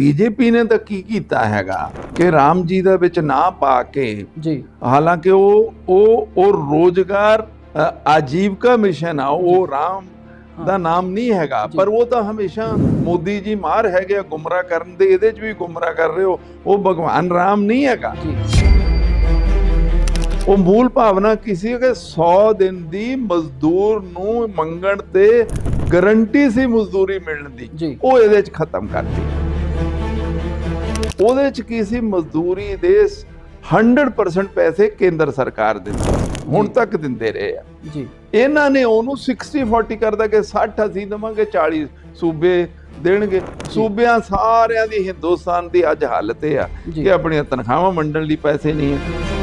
BJP ਨੇ ਤਾਂ ਕੀ ਕੀਤਾ ਹੈਗਾ ਕਿ ਰਾਮ ਜੀ ਦਾ ਵਿੱਚ ਨਾ ਪਾ ਕੇ ਜੀ। ਹਾਲਾਂਕਿ ਉਹ ਉਹ ਉਹ ਰੋਜ਼ਗਾਰ ਆਜੀਵਕਾ ਮਿਸ਼ਨ ਆ ਉਹ ਰਾਮ ਦਾ ਨਾਮ ਨਹੀਂ ਹੈਗਾ। ਪਰ ਉਹ ਤਾਂ ਹਮੇਸ਼ਾ ਮੋਦੀ ਜੀ ਮਾਰ ਹੈਗੇ ਆ ਗੁੰਮਰਾਹ ਕਰਨ ਦੇ ਇਹਦੇ 'ਚ ਵੀ ਗੁੰਮਰਾਹ ਕਰ ਰਹੇ ਹੋ ਉਹ ਭਗਵਾਨ ਰਾਮ ਨਹੀਂ ਹੈਗਾ। ਉਹ ਮੂਲ ਭਾਵਨਾ ਕਿਸੇ ਕਿ 100 ਦਿਨ ਦੀ ਮਜ਼ਦੂਰ ਨੂੰ ਮੰਗਣ ਤੇ ਗਰੰਟੀ ਸੀ ਮਜ਼ਦੂਰੀ ਮਿਲਣ ਦੀ। ਉਹ ਇਹਦੇ 'ਚ ਖਤਮ ਕਰਤੀ। ਉਹਦੇ 'ਚ ਕੀ ਸੀ? ਮਜ਼ਦੂਰੀ ਦੇ 100% ਪੈਸੇ ਕੇਂਦਰ ਸਰਕਾਰ ਦਿੰਦੀ ਹੁਣ। ਤੱਕ ਦਿੰਦੇ ਰਹੇ ਆ। ਜੀ। ਇਹਨਾਂ ਨੇ ਉਹਨੂੰ 60 40 ਕਰਦਾ ਕਿ 60 ਅਸੀਂ ਦੇਵਾਂਗੇ 40 ਸੂਬੇ ਦੇਣਗੇ। ਸੂਬਿਆਂ ਸਾਰਿਆਂ ਦੀ ਹਿੰਦੁਸਤਾਨ ਦੀ ਅੱਜ ਹਾਲਤ ਇਹ ਆ ਕਿ ਆਪਣੀਆਂ ਤਨਖਾਹਾਂ ਵੰਡਣ ਲਈ ਪੈਸੇ ਨਹੀਂ ਹੈ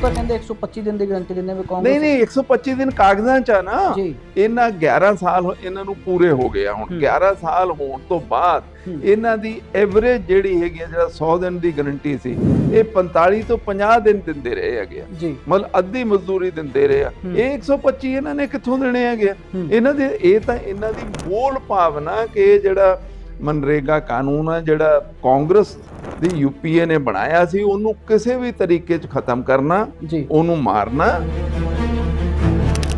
ਤਾਂ ਕਹਿੰਦੇ 125 ਦਿਨ ਦੀ ਗਾਰੰਟੀ ਦਿੰਦੇ ਵੀ ਕਾਂਗਰਸ ਨਹੀਂ ਨਹੀਂ 125 ਦਿਨ ਕਾਗਜ਼ਾਂ ਚ ਆ ਨਾ ਜੀ ਇਹਨਾਂ 11 ਸਾਲ ਹੋ- ਇਹਨਾਂ ਨੂੰ ਪੂਰੇ ਹੋ ਗਏ ਆ ਹੁਣ ਹੂੰ। 11 ਸਾਲ ਹੋਣ ਤੋਂ ਬਾਅਦ ਹੂੰ। ਇਹਨਾਂ ਦੀ ਐਵਰੇਜ ਜਿਹੜੀ ਹੈਗੀ ਆ ਜਿਹੜਾ 100 ਦਿਨ ਦੀ ਗਾਰੰਟੀ ਸੀ ਇਹ 45 ਤੋਂ 50 ਦਿਨ ਦਿੰਦੇ ਰਹੇ ਹੈਗੇ ਆ ਜੀ ਮਤਲਬ ਅੱਧੀ ਮਜ਼ਦੂਰੀ ਦਿੰਦੇ ਰਹੇ ਆ ਹੂੰ। ਇਹ 125 ਇਹਨਾਂ ਨੇ ਕਿੱਥੋਂ ਦੇਣੇ ਹੈਗੇ ਆ? ਹੂੰ। ਇਹਨਾਂ ਦੇ ਇਹ ਤਾਂ ਇਹਨਾਂ ਦੀ ਮੂਲ ਭਾਵਨਾ ਕਿ ਜਿਹੜਾ ਮਨਰੇਗਾ ਕਾਨੂੰਨ ਆ ਜਿਹੜਾ ਕਾਂਗਰਸ ਦੀ ਯੂਪੀਏ ਨੇ ਬਣਾਇਆ ਸੀ ਉਹਨੂੰ ਕਿਸੇ ਵੀ ਤਰੀਕੇ 'ਚ ਖਤਮ ਕਰਨਾ ਉਹਨੂੰ ਮਾਰਨਾ।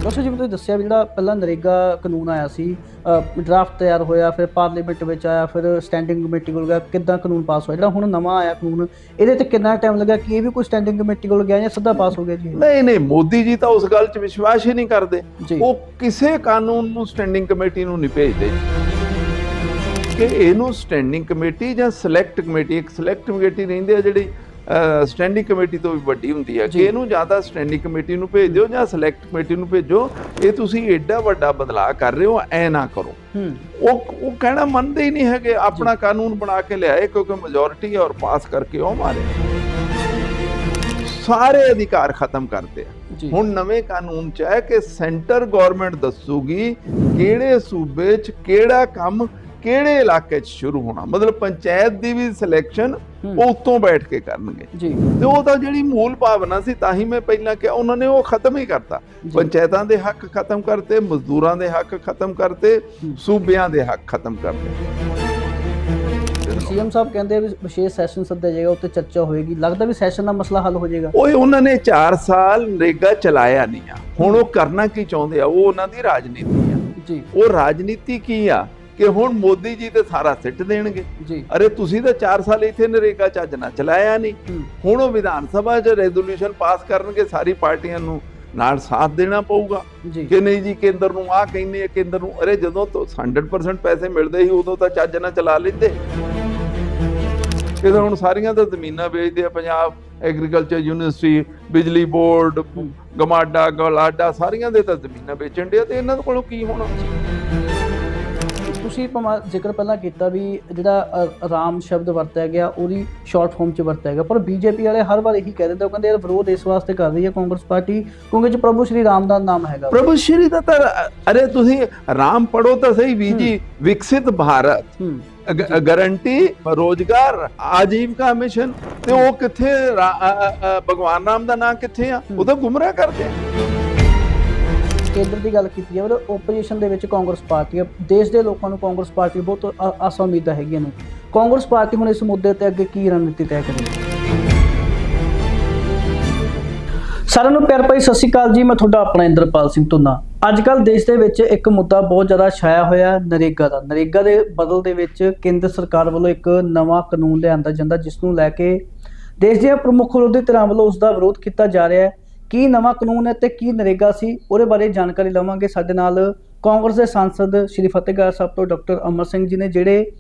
ਡਾਕਟਰ ਜੀ ਤੁਸੀਂ ਦੱਸਿਆ ਵੀ ਜਿਹੜਾ ਪਹਿਲਾਂ ਨਰੇਗਾ ਕਾਨੂੰਨ ਆਇਆ ਸੀ ਡਰਾਫਟ ਤਿਆਰ ਹੋਇਆ ਫਿਰ ਪਾਰਲੀਮੈਂਟ ਵਿੱਚ ਆਇਆ ਫਿਰ ਸਟੈਂਡਿੰਗ ਕਮੇਟੀ ਕੋਲ ਗਿਆ ਕਿੱਦਾਂ ਕਾਨੂੰਨ ਪਾਸ ਹੋਇਆ? ਜਿਹੜਾ ਹੁਣ ਨਵਾਂ ਆਇਆ ਕਾਨੂੰਨ ਇਹਦੇ ਤੇ ਕਿੰਨਾ ਟਾਈਮ ਲੱਗਾ ਕਿ ਇਹ ਵੀ ਕੋਈ ਸਟੈਂਡਿੰਗ ਕਮੇਟੀ ਕੋਲ ਗਿਆ ਜਾਂ ਸਿੱਧਾ ਪਾਸ ਹੋ ਗਿਆ ਜੀ? ਨਹੀਂ ਨਹੀਂ ਮੋਦੀ ਜੀ ਤਾਂ ਉਸ ਗੱਲ 'ਚ ਵਿਸ਼ਵਾਸ ਹੀ ਨਹੀਂ ਕਰਦੇ। ਉਹ ਕਿਸੇ ਕਾਨੂੰਨ ਨੂੰ ਸਟੈਂਡਿੰਗ ਕਮੇਟੀ ਨੂੰ ਨਹੀਂ ਭੇਜਦੇ। ਕਿ ਇਹਨੂੰ ਸਟੈਂਡਿੰਗ ਕਮੇਟੀ ਜਾਂ ਸਿਲੈਕਟ ਕਮੇਟੀ ਇੱਕ ਸਿਲੈਕਟ ਕਮੇਟੀ ਰਹਿੰਦੀ ਹੈ ਜਿਹੜੀ ਸਟੈਂਡਿੰਗ ਕਮੇਟੀ ਤੋਂ ਵੀ ਵੱਡੀ ਹੁੰਦੀ ਹੈ ਕਿ। ਇਹਨੂੰ ਜਾਂ ਤਾਂ ਸਟੈਂਡਿੰਗ ਕਮੇਟੀ ਨੂੰ ਭੇਜ ਦਿਓ ਜਾਂ ਸਿਲੈਕਟ ਕਮੇਟੀ ਨੂੰ ਭੇਜੋ ਇਹ ਤੁਸੀਂ ਐਡਾ ਵੱਡਾ ਬਦਲਾਅ ਕਰ ਰਹੇ ਹੋ ਐ ਨਾ ਕਰੋ। ਉਹ ਉਹ ਕਹਿਣਾ ਮੰਨਦੇ ਹੀ ਨਹੀਂ ਹੈਗੇ ਆਪਣਾ ਕਾਨੂੰਨ ਬਣਾ ਕੇ ਲਿਆਏ ਕਿਉਂਕਿ ਮੈਜੋਰਿਟੀ ਔਰ ਪਾਸ ਕਰਕੇ ਉਹ ਮਾਰੇ। ਸਾਰੇ ਅਧਿਕਾਰ ਖਤਮ ਕਰਦੇ ਆ। ਹੁਣ ਨਵੇਂ ਕਾਨੂੰਨ ਚ ਹੈ ਕਿ ਸੈਂਟਰ ਗਵਰਨਮੈਂਟ ਦੱਸੂਗੀ ਕਿਹੜੇ ਸੂਬੇ ਚ ਕਿਹੜਾ ਕੰਮ ਕਿਹੜੇ ਇਲਾਕੇ ਚ ਸ਼ੁਰੂ ਹੋਣਾ? ਮਤਲਬ ਪੰਚਾਇਤ ਦੀ ਵੀ ਸਿਲੈਕਸ਼ਨ। ਉਹ ਉੱਤੋਂ ਬੈਠ ਕੇ ਕਰਨਗੇ। ਜੀ। ਤੇ ਉਹ ਤਾਂ ਜਿਹੜੀ ਮੂਲ ਭਾਵਨਾ ਸੀ ਤਾਂ ਹੀ ਮੈਂ ਪਹਿਲਾਂ ਕਿਹਾ ਉਹਨਾਂ ਨੇ ਉਹ ਖਤਮ ਹੀ ਕਰਤਾ। ਪੰਚਾਇਤਾਂ ਦੇ ਹੱਕ ਖਤਮ ਕਰਤੇ ਮਜ਼ਦੂਰਾਂ ਦੇ ਹੱਕ ਖਤਮ ਕਰਤੇ। ਸੂਬਿਆਂ ਦੇ ਹੱਕ ਖਤਮ ਕਰਤੇ। ਸੀਐਮ ਸਾਹਿਬ ਕਹਿੰਦੇ ਵੀ ਵਿਸ਼ੇਸ਼ ਸੈਸ਼ਨ ਸੱਦਿਆ ਜਾਏਗਾ ਉੱਤੇ ਚਰਚਾ ਹੋਏਗੀ। ਲੱਗਦਾ ਵੀ ਸੈਸ਼ਨ ਦਾ ਮਸਲਾ ਹੱਲ ਹੋ ਜਾਏਗਾ। ਓਏ ਉਹਨਾਂ ਨੇ 4 ਸਾਲ ਨਰੇਗਾ ਚਲਾਇਆ ਨਹੀਂ ਆ। ਹੁਣ ਉਹ ਕਰਨਾ ਕੀ ਚਾਹੁੰਦੇ ਆ? ਉਹ ਉਹਨਾਂ ਦੀ ਰਾਜਨੀਤੀ ਆ। ਜੀ। ਉਹ ਰਾਜਨੀਤੀ ਕੀ ਆ? ਕਿ ਹੁਣ ਮੋਦੀ ਜੀ ਤੇ ਸਾਰਾ ਸਿੱਟ ਦੇਣਗੇ। ਜੀ। ਅਰੇ ਤੁਸੀਂ ਤਾਂ 4 ਸਾਲ ਇੱਥੇ ਨਰੇਗਾ ਚੱਜ ਨਾਲ ਚਲਾਇਆ ਨਹੀਂ। ਹੁਣ ਉਹ ਵਿਧਾਨ ਸਭਾ 'ਚ ਰੈਜ਼ੋਲੂਸ਼ਨ ਪਾਸ ਕਰਨਗੇ ਸਾਰੀ ਪਾਰਟੀਆਂ ਨੂੰ ਨਾਲ ਸਾਥ ਦੇਣਾ ਪਊਗਾ। ਕਿ ਨਹੀਂ ਜੀ ਕੇਂਦਰ ਨੂੰ ਆ ਕਹਿੰਦੇ ਆ ਕੇਂਦਰ ਨੂੰ ਅਰੇ ਜਦੋਂ ਤੋਂ 100% ਪੈਸੇ ਮਿਲਦੇ ਸੀ ਉਦੋਂ ਤਾਂ ਚੱਜ ਨਾਲ ਚਲਾ ਲੈਂਦੇ। ਇਹ ਤਾਂ ਹੁਣ ਸਾਰੀਆਂ ਤਾਂ ਜ਼ਮੀਨਾਂ ਵੇਚਦੇ ਆ ਪੰਜਾਬ ਐਗਰੀਕਲਚਰ ਯੂਨੀਵਰਸਿਟੀ ਬਿਜਲੀ ਬੋਰਡ ਗਮਾਡਾ ਗਲਾਡਾ ਸਾਰੀਆਂ ਦੇ ਤਾਂ ਜ਼ਮੀਨਾਂ ਵੇਚਣ ਦੇ ਤੇ ਇਹਨਾਂ ਕੋਲੋਂ ਕੀ ਹੋਣਾ? ਤੁਸੀਂ ਭਾਵੇਂ ਜ਼ਿਕਰ ਪਹਿਲਾਂ ਕੀਤਾ ਵੀ ਜਿਹੜਾ ਅ, ਰਾਮ ਸ਼ਬਦ ਵਰਤਿਆ ਗਿਆ ਉਹਦੀ ਸ਼ਾਰਟ ਫਾਰਮ ਚ ਵਰਤਿਆ ਗਿਆ ਪਰ ਬੀਜੇਪੀ ਵਾਲੇ ਹਰ ਵਾਰ ਇਹੀ ਕਹਿ ਦਿੰਦੇ ਉਹ ਕਹਿੰਦੇ ਯਾਰ ਵਿਰੋਧ ਇਸ ਵਾਸਤੇ ਕਰ ਰਹੀ ਹੈ ਕਾਂਗਰਸ ਪਾਰਟੀ ਕਿਉਂਕਿ 'ਚ ਪ੍ਰਭੂ ਸ਼੍ਰੀ ਰਾਮ ਦਾ ਨਾਮ ਹੈਗਾ। ਪ੍ਰਭੂ ਸ਼੍ਰੀ ਦਾ ਤਾਂ ਅਰੇ ਤੁਸੀਂ ਰਾਮ ਪੜੋ ਤਾਂ ਸਹੀ ਵੀ ਜੀ ਵਿਕਸਿਤ ਭਾਰਤ ਗਾਰੰਟੀ ਰੋਜ਼ਗਾਰ ਆਜੀਵਕਾ ਮਿਸ਼ਨ ਤੇ ਉਹ ਕਿੱਥੇ ਭਗਵਾਨ ਰਾਮ ਦਾ ਨਾਂ ਕਿੱਥੇ ਆ? ਉਹ ਤਾਂ ਗੁੰਮਰਾਹ ਕਰਦੇ ਆ। ਕੇਂਦਰ ਦੀ ਗੱਲ ਕੀਤੀ ਜਾਵੇ ਮਤਲਬ ਓਪੋਜੀਸ਼ਨ ਦੇ ਵਿੱਚ ਕਾਂਗਰਸ ਪਾਰਟੀ ਹੈ ਦੇਸ਼ ਦੇ ਲੋਕਾਂ ਨੂੰ ਕਾਂਗਰਸ ਪਾਰਟੀ ਬਹੁਤ ਆ- ਆਸਾਂ ਉਮੀਦਾਂ ਹੈਗੀਆਂ ਨੇ। ਕਾਂਗਰਸ ਪਾਰਟੀ ਹੁਣ ਇਸ ਮੁੱਦੇ ਤੇ ਅੱਗੇ ਕੀ ਰਣਨੀਤੀ ਤੈਅ ਕਰੇਗੀ? ਸਾਰਿਆਂ ਨੂੰ ਪਿਆਰ ਭਰੀ ਸਤਿ ਸ਼੍ਰੀ ਅਕਾਲ ਜੀ। ਮੈਂ ਤੁਹਾਡਾ ਆਪਣਾ ਇੰਦਰਪਾਲ ਸਿੰਘ ਧੁੰਨਾ। ਅੱਜ ਕੱਲ ਦੇਸ਼ ਦੇ ਵਿੱਚ ਇੱਕ ਮੁੱਦਾ ਬਹੁਤ ਜ਼ਿਆਦਾ ਛਾਇਆ ਹੋਇਆ ਨਰੇਗਾ ਦਾ। ਨਰੇਗਾ ਦੇ ਬਦਲ ਦੇ ਵਿੱਚ ਕੇਂਦਰ ਸਰਕਾਰ ਵੱਲੋਂ ਇੱਕ ਨਵਾਂ ਕਾਨੂੰਨ ਲਿਆਂਦਾ ਜਾਂਦਾ, ਜਿਸ ਨੂੰ ਲੈ ਕੇ ਦੇਸ਼ ਦੀਆਂ ਪ੍ਰਮੁੱਖ ਵਿਰੋਧੀ ਧਿਰਾਂ ਵੱਲੋਂ ਉਸ ਦਾ ਵਿਰੋਧ ਕੀਤਾ ਜਾ ਰਿਹਾ ਹੈ। ਕੀ ਨਵਾਂ ਕਾਨੂੰਨ ਹੈ ਤੇ ਕੀ ਨਰੇਗਾ ਸੀ? ਉਹਦੇ ਬਾਰੇ ਜਾਣਕਾਰੀ ਲਵਾਂਗੇ। ਸਾਡੇ ਨਾਲ ਕਾਂਗਰਸ ਦੇ ਸਾਂਸਦ ਸ਼੍ਰੀ ਫਤਿਹਗੜ੍ਹ ਸਾਹਿਬ ਤੋਂ ਡਾਕਟਰ ਅਮਰ ਸਿੰਘ ਜੀ ਨੇ, ਜਿਹੜੇ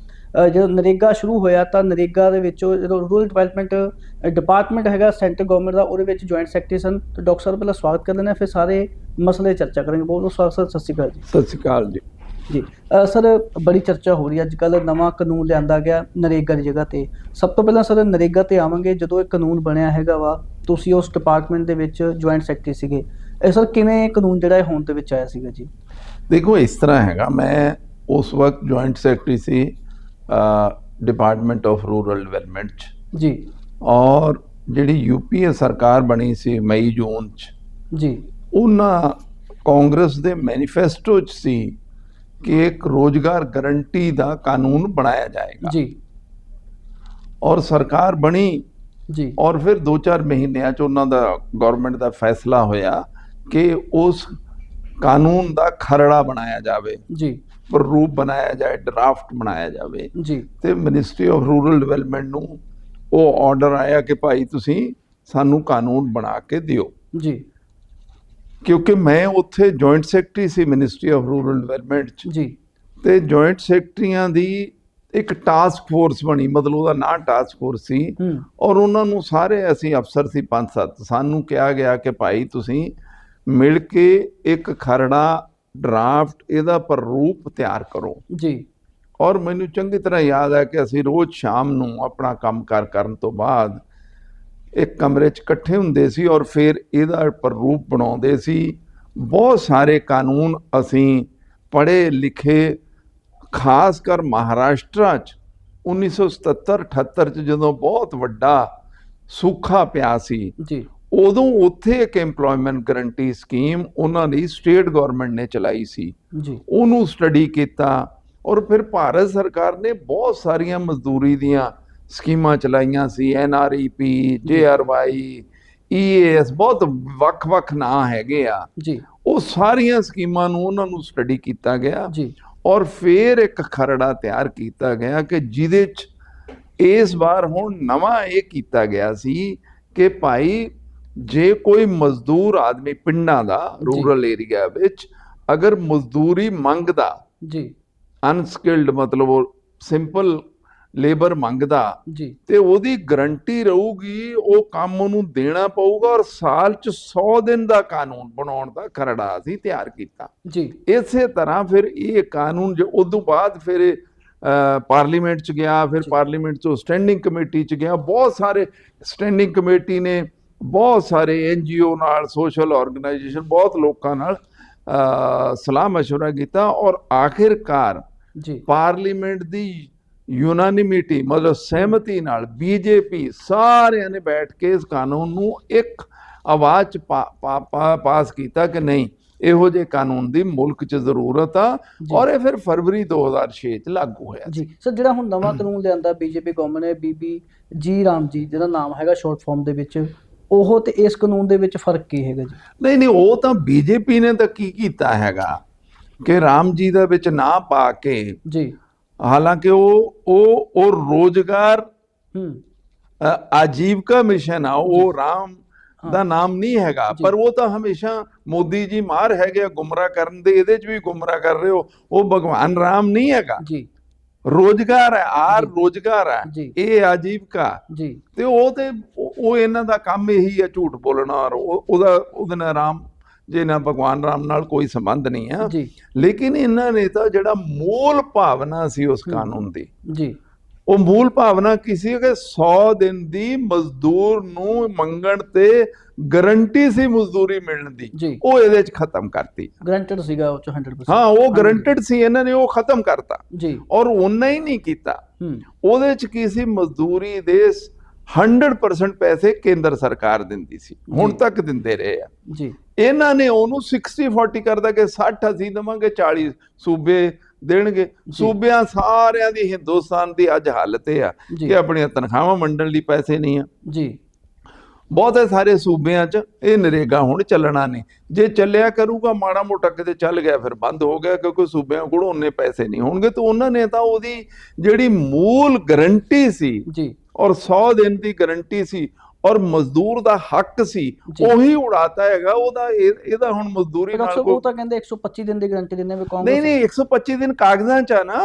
ਜਦੋਂ ਨਰੇਗਾ ਸ਼ੁਰੂ ਹੋਇਆ ਤਾਂ ਨਰੇਗਾ ਦੇ ਵਿੱਚੋਂ ਜਦੋਂ ਰੂਰਲ ਡਿਵੈਲਪਮੈਂਟ ਡਿਪਾਰਟਮੈਂਟ ਹੈਗਾ, ਸੈਂਟਰ ਗਵਰਨਮੈਂਟ ਦਾ, ਉਹਦੇ ਵਿੱਚ ਜੁਆਇੰਟ ਸੈਕਟਰੀ ਸਨ। ਤੇ ਡਾਕਟਰ ਸਾਹਿਬ, ਪਹਿਲਾਂ ਸਵਾਗਤ ਕਰ ਲੈਣਾ ਫਿਰ ਸਾਰੇ ਮਸਲੇ ਚਰਚਾ ਕਰਾਂਗੇ। ਬਹੁਤ ਬਹੁਤ ਸਵਾਗਤ, ਸਰ। ਸਤਿ ਸ਼੍ਰੀ ਅਕਾਲ ਜੀ। ਸਤਿ ਸ਼੍ਰੀ ਅਕਾਲ ਜੀ। ਜੀ। ਸਰ ਬੜੀ ਚਰਚਾ ਹੋ ਰਹੀ ਹੈ। ਅੱਜ ਕੱਲ ਨਵਾਂ ਕਾਨੂੰਨ ਲਿਆਂਦਾ ਗਿਆ ਨਰੇਗਾ ਦੀ ਜਗ੍ਹਾ ਤੇ। ਸਭ ਤੋਂ ਪਹਿਲਾਂ ਸਰ ਨਰੇਗਾ ਤੇ ਆਵਾਂਗੇ। ਜਦੋਂ ਇਹ ਕਾਨੂੰਨ ਬਣਿਆ ਹੈਗਾ ਵਾ ਤੁਸੀਂ ਉਸ ਡਿਪਾਰਟਮੈਂਟ ਦੇ ਵਿੱਚ ਜੁਆਇੰਟ ਸੈਕਟਰੀ ਸੀਗੇ। ਇਹ ਸਰ ਕਿਵੇਂ ਇਹ ਕਾਨੂੰਨ ਜਿਹੜਾ ਇਹ ਹੋਂਦ ਦੇ ਵਿੱਚ ਆਇਆ ਸੀਗਾ ਜੀ? ਦੇਖੋ ਇਸ ਤਰ੍ਹਾਂ ਹੈਗਾ। ਮੈਂ ਉਸ ਵਕਤ ਜੁਆਇੰਟ ਸੈਕਟਰੀ ਸੀ ਡਿਪਾਰਟਮੈਂਟ ਆਫ ਰੂਰਲ ਡਿਵੈਲਪਮੈਂਟ ਚ। ਜੀ। ਔਰ ਜਿਹੜੀ ਯੂਪੀਏ ਸਰਕਾਰ ਬਣੀ ਸੀ ਮਈ ਜੂਨ ਚ। ਜੀ। ਉਹਨਾਂ ਕਾਂਗਰਸ ਦੇ ਮੈਨੀਫੈਸਟੋ ਚ ਸੀ ਕਿ ਇੱਕ ਰੋਜ਼ਗਾਰ ਗਰੰਟੀ ਦਾ ਕਾਨੂੰਨ ਬਣਾਇਆ ਜਾਏਗਾ। ਜੀ। ਔਰ ਸਰਕਾਰ ਬਣੀ ਜੀ। ਔਰ ਫਿਰ 2-4 ਮਹੀਨਿਆਂ ਚ ਉਹਨਾਂ ਦਾ ਗਵਰਨਮੈਂਟ ਦਾ ਫੈਸਲਾ ਹੋਇਆ ਕਿ ਉਸ ਕਾਨੂੰਨ ਦਾ ਖਰੜਾ ਬਣਾਇਆ ਜਾਵੇ। ਜੀ। ਰੂਪ ਬਣਾਇਆ ਜਾਏ ਡਰਾਫਟ ਬਣਾਇਆ ਜਾਵੇ। ਜੀ। ਤੇ ਮਿਨਿਸਟਰੀ ਆਫ ਰੂਰਲ ਡਿਵੈਲਪਮੈਂਟ ਨੂੰ ਉਹ ਆਰਡਰ ਆਇਆ ਕਿ ਭਾਈ ਤੁਸੀਂ ਸਾਨੂੰ ਕਾਨੂੰਨ ਬਣਾ ਕੇ ਦਿਓ। ਜੀ। ਕਿਉਂਕਿ ਮੈਂ ਉੱਥੇ ਜੁਆਇੰਟ ਸੈਕਟਰੀ ਸੀ ਮਿਨਿਸਟਰੀ ਆਫ ਰੂਰਲ ਡਿਵੈਲਪਮੈਂਟ ਚ। ਜੀ। ਤੇ ਜੁਆਇੰਟ ਸੈਕਟਰੀਆਂ ਦੀ ਇੱਕ ਟਾਸਕ ਫੋਰਸ ਬਣੀ ਮਤਲਬ ਉਹਦਾ ਨਾਂ ਟਾਸਕ ਫੋਰਸ ਸੀ। ਔਰ ਉਹਨਾਂ ਨੂੰ ਸਾਰੇ ਅਸੀਂ ਅਫਸਰ ਸੀ ਪੰਜ ਸੱਤ। ਸਾਨੂੰ ਕਿਹਾ ਗਿਆ ਕਿ ਭਾਈ ਤੁਸੀਂ ਮਿਲ ਕੇ ਇੱਕ ਖਰੜਾ ਡਰਾਫਟ ਇਹਦਾ ਪ੍ਰਰੂਪ ਤਿਆਰ ਕਰੋ। ਜੀ। ਔਰ ਮੈਨੂੰ ਚੰਗੀ ਤਰ੍ਹਾਂ ਯਾਦ ਹੈ ਕਿ ਅਸੀਂ ਰੋਜ਼ ਸ਼ਾਮ ਨੂੰ ਆਪਣਾ ਕੰਮਕਾਰ ਕਰਨ ਤੋਂ ਬਾਅਦ ਇੱਕ ਕਮਰੇ 'ਚ ਇਕੱਠੇ ਹੁੰਦੇ ਸੀ ਔਰ ਫਿਰ ਇਹਦਾ ਪ੍ਰਰੂਪ ਬਣਾਉਂਦੇ ਸੀ। ਬਹੁਤ ਸਾਰੇ ਕਾਨੂੰਨ ਅਸੀਂ ਪੜ੍ਹੇ ਲਿਖੇ ਖਾਸ ਕਰ ਮਹਾਰਾਸ਼ਟਰ 'ਚ 1977 78 'ਚ ਜਦੋਂ ਬਹੁਤ ਵੱਡਾ ਸੂਖਾ ਪਿਆ ਸੀ ਜੀ। ਉਦੋਂ ਉੱਥੇ ਇੱਕ EMPLOYMENT ਗਰੰਟੀ ਸਕੀਮ ਉਹਨਾਂ ਦੀ ਸਟੇਟ ਗਵਰਨਮੈਂਟ ਨੇ ਚਲਾਈ ਸੀ। ਜੀ। ਉਹਨੂੰ ਸਟੱਡੀ ਕੀਤਾ ਔਰ ਫਿਰ ਭਾਰਤ ਸਰਕਾਰ ਨੇ ਬਹੁਤ ਸਾਰੀਆਂ ਮਜ਼ਦੂਰੀ ਦੀਆਂ ਸਕੀਮਾਂ ਚਲਾਈਆਂ ਸੀ ਐਨਆਰਈਪੀ ਜੇਆਰਵਾਈ ਈਏਐਸ ਬਹੁਤ ਵੱਖ-ਵੱਖ ਨਾਂ ਹੈਗੇ ਆ। ਜੀ। ਉਹ ਸਾਰੀਆਂ ਸਕੀਮਾਂ ਨੂੰ ਉਹਨਾਂ ਨੂੰ ਸਟੱਡੀ ਕੀਤਾ ਗਿਆ ਜੀ। ਔਰ ਫਿਰ ਇੱਕ ਖਰੜਾ ਤਿਆਰ ਕੀਤਾ ਗਿਆ ਕਿ ਜਿਹਦੇ ਚ ਇਸ ਵਾਰ ਹੁਣ ਨਵਾਂ ਇਹ ਕੀਤਾ ਗਿਆ ਸੀ ਕਿ ਭਾਈ ਜੇ ਕੋਈ ਮਜ਼ਦੂਰ ਆਦਮੀ ਪਿੰਡਾਂ ਦਾ ਰੂਰਲ ਏਰੀਆ ਵਿੱਚ ਅਗਰ ਮਜ਼ਦੂਰੀ ਮੰਗਦਾ ਜੀ। ਅਨਸਕਿਲਡ ਮਤਲਬ ਉਹ ਸਿੰਪਲ ਲੇਬਰ ਮੰਗਦਾ ਜੀ ਤੇ ਉਹਦੀ ਗਰੰਟੀ ਰਹੂਗੀ ਉਹ ਕੰਮ ਉਹਨੂੰ ਦੇਣਾ ਪਊਗਾ ਔਰ ਸਾਲ ਚ 100 ਦਿਨ ਦਾ ਕਾਨੂੰਨ ਬਣਾਉਣ ਦਾ ਖਰੜਾ ਅਸੀਂ ਤਿਆਰ ਕੀਤਾ ਜੀ ਇਸੇ ਤਰ੍ਹਾਂ ਫਿਰ ਇਹ ਕਾਨੂੰਨ ਜੋ ਉਦੋਂ ਬਾਅਦ ਫਿਰ ਇਹ, ਅਹ, ਪਾਰਲੀਮੈਂਟ ਚ ਗਿਆ ਫਿਰ ਪਾਰਲੀਮੈਂਟ ਚੋਂ ਸਟੈਂਡਿੰਗ ਕਮੇਟੀ ਚ ਗਿਆ ਬਹੁਤ ਸਾਰੇ ਸਟੈਂਡਿੰਗ ਕਮੇਟੀ ਨੇ ਬਹੁਤ ਸਾਰੇ ਐਨਜੀਓ ਨਾਲ ਸੋਸ਼ਲ ਆਰਗੇਨਾਈਜੇਸ਼ਨ ਬਹੁਤ ਲੋਕਾਂ ਨਾਲ ਅਹ, ਸਲਾਹ مشورہ ਕੀਤਾ ਔਰ ਆਖਿਰਕਾਰ ਜੀ ਪਾਰਲੀਮੈਂਟ ਦੀ ਯੂਨਾਨਿਮਿਟੀ ਮਤਲਬ ਸਹਿਮਤੀ ਨਾਲ ਬੀਜੇਪੀ ਸਾਰਿਆਂ ਨੇ ਬੈਠ ਕੇ ਇਸ ਕਾਨੂੰਨ ਨੂੰ ਇੱਕ ਆਵਾਜ਼ ਪਾਸ ਕੀਤਾ ਕਿ ਨਹੀਂ ਇਹੋ ਜਿਹੇ ਕਾਨੂੰਨ ਦੀ ਮੁਲਕ 'ਚ ਜ਼ਰੂਰਤ ਆ ਜੀ। ਔਰ ਇਹ ਫਿਰ ਫਰਵਰੀ 2006 ਚ ਲਾਗੂ ਹੋਇਆ ਜੀ। ਸਰ ਜਿਹੜਾ ਹੁਣ ਨਵਾਂ ਕਾਨੂੰਨ ਲਿਆਂਦਾ ਬੀਜੇਪੀ ਗਵਰਨਮੈਂਟ ਨੇ ਬੀਬੀ ਜੀ ਰਾਮ ਜੀ ਜਿਹਦਾ ਨਾਮ ਹੈਗਾ ਸ਼ਾਰਟ ਫਾਰਮ ਦੇ ਵਿੱਚ ਉਹ ਤੇ ਇਸ ਕਾਨੂੰਨ ਦੇ ਵਿੱਚ ਫ਼ਰਕ ਕੀ ਹੈਗਾ ਜੀ? ਨਹੀਂ ਨਹੀਂ ਉਹ ਤਾਂ ਬੀਜੇਪੀ ਨੇ ਤਾਂ ਕੀ ਕੀਤਾ ਹੈਗਾ ਕਿ ਰਾਮ ਜੀ ਦਾ ਵਿੱਚ ਨਾ ਪਾ ਕੇ ਜੀ। ਹਾਲਾਂਕਿ ਉਹ ਉਹ ਉਹ ਰੋਜ਼ਗਾਰ ਆਜੀਵਕਾ ਮਿਸ਼ਨ ਆ ਉਹ ਰਾਮ ਦਾ ਨਾਮ ਨਹੀਂ ਹੈਗਾ। ਪਰ ਉਹ ਤਾਂ ਹਮੇਸ਼ਾ ਮੋਦੀ ਜੀ ਮਾਰ ਹੈਗੇ ਆ ਗੁੰਮਰਾਹ ਕਰਨ ਦੇ ਇਹਦੇ 'ਚ ਵੀ ਗੁੰਮਰਾਹ ਕਰ ਰਹੇ ਹੋ ਉਹ ਭਗਵਾਨ ਰਾਮ ਨਹੀਂ ਹੈਗਾ। ਜੀ। ਰੋਜ਼ਗਾਰ ਹੈ ਆਰ। ਰੋਜ਼ਗਾਰ ਹੈ। ਇਹ ਆਜੀਵਕਾ ਜੀ। ਤੇ ਉਹ ਤੇ ਉਹ ਇਹਨਾਂ ਦਾ ਕੰਮ ਇਹੀ ਹੈ ਝੂਠ ਬੋਲਣਾ ਔਰ ਉਹ- ਉਹਦਾ ਉਹਦੇ ਨਾਲ ਰਾਮ ਜੇ ਨਾ ਭਗਵਾਨ ਰਾਮ ਨਾਲ ਕੋਈ ਸੰਬੰਧ ਨਹੀਂ ਆ। ਜੀ। ਲੇਕਿਨ ਇਹਨਾਂ ਨੇ ਤਾਂ ਜਿਹੜਾ ਮੂਲ ਭਾਵਨਾ ਸੀ ਉਸ ਕਾਨੂੰਨ ਦੀ। ਜੀ। ਉਹ ਮੂਲ ਭਾਵਨਾ ਕੀ ਸੀ ਕਿ 100 ਦਿਨ ਦੀ ਮਜ਼ਦੂਰ ਨੂੰ ਮੰਗਣ ਤੇ ਗਰੰਟੀ ਸੀ ਮਜ਼ਦੂਰੀ ਮਿਲਣ ਦੀ। ਉਹ ਇਹਦੇ ਚ ਖਤਮ ਕਰਤੀ। ਗਰੰਟਡ ਸੀਗਾ ਉਹ 'ਚ 100% ਹਾਂ ਉਹ ਗਰੰਟਡ ਸੀ ਇਹਨਾਂ ਨੇ ਉਹ ਖਤਮ ਕਰਤਾ। ਜੀ। ਔਰ ਉਹਨਾਂ ਹੀ ਨਹੀਂ ਕੀਤਾ। ਉਹਦੇ ਚ ਕੀ ਸੀ? ਮਜ਼ਦੂਰੀ ਦੇ 100% ਪੈਸੇ ਕੇਂਦਰ ਸਰਕਾਰ ਦਿੰਦੀ ਸੀ। ਹੁਣ। ਤੱਕ ਦਿੰਦੇ ਰਹੇ ਆ। ਜੀ। ਇਹਨਾਂ ਨੇ ਉਹਨੂੰ 60 40 ਕਰਦਾ ਕਿ 60 ਅਸੀਂ ਦੇਵਾਂਗੇ 40 ਸੂਬੇ ਦੇਣਗੇ। ਸੂਬਿਆਂ ਸਾਰਿਆਂ ਦੀ ਹਿੰਦੁਸਤਾਨ ਦੀ ਅੱਜ ਹਾਲਤ ਇਹ ਆ ਕਿ ਆਪਣੀਆਂ ਤਨਖਾਹਾਂ ਵੰਡਣ ਲਈ ਪੈਸੇ ਨਹੀਂ ਆ। ਜੀ। ਬਹੁਤੇ ਸਾਰੇ ਸੂਬਿਆਂ 'ਚ ਇਹ ਨਰੇਗਾ ਹੁਣ ਚੱਲਣਾ ਨਹੀਂ। ਜੇ ਚੱਲਿਆ ਕਰੂਗਾ ਮਾੜਾ ਮੋਟਾ ਕਿਤੇ ਚੱਲ ਗਿਆ ਫਿਰ ਬੰਦ ਹੋ ਗਿਆ ਕਿਉਂਕਿ ਸੂਬਿਆਂ ਕੋਲ ਉਹਨੇ ਪੈਸੇ ਨਹੀਂ ਹੋਣਗੇ। ਤਾਂ ਉਹਨਾਂ ਨੇ ਤਾਂ ਉਹਦੀ ਜਿਹੜੀ ਮੂਲ ਗਰੰਟੀ ਸੀ ਜੀ। ਔਰ 100 ਦਿਨ ਦੀ ਗਰੰਟੀ ਸੀ ਔਰ ਮਜ਼ਦੂਰ ਦਾ ਹੱਕ ਸੀ। ਉਹੀ ਉਡਾਤਾ ਹੈਗਾ ਉਹਦਾ ਇਹ- ਇਹਦਾ ਹੁਣ ਮਜ਼ਦੂਰੀ ਨਾਲ ਕੋਈ ਉਹ ਤਾਂ ਕਹਿੰਦੇ 125 ਦਿਨ ਦੀ ਗਾਰੰਟੀ ਦਿੰਦੇ ਵੀ ਨਹੀਂ ਕਾਂਗਰਸ ਨਹੀਂ 125 ਦਿਨ ਕਾਗਜ਼ਾਂ 'ਚ ਆ ਨਾ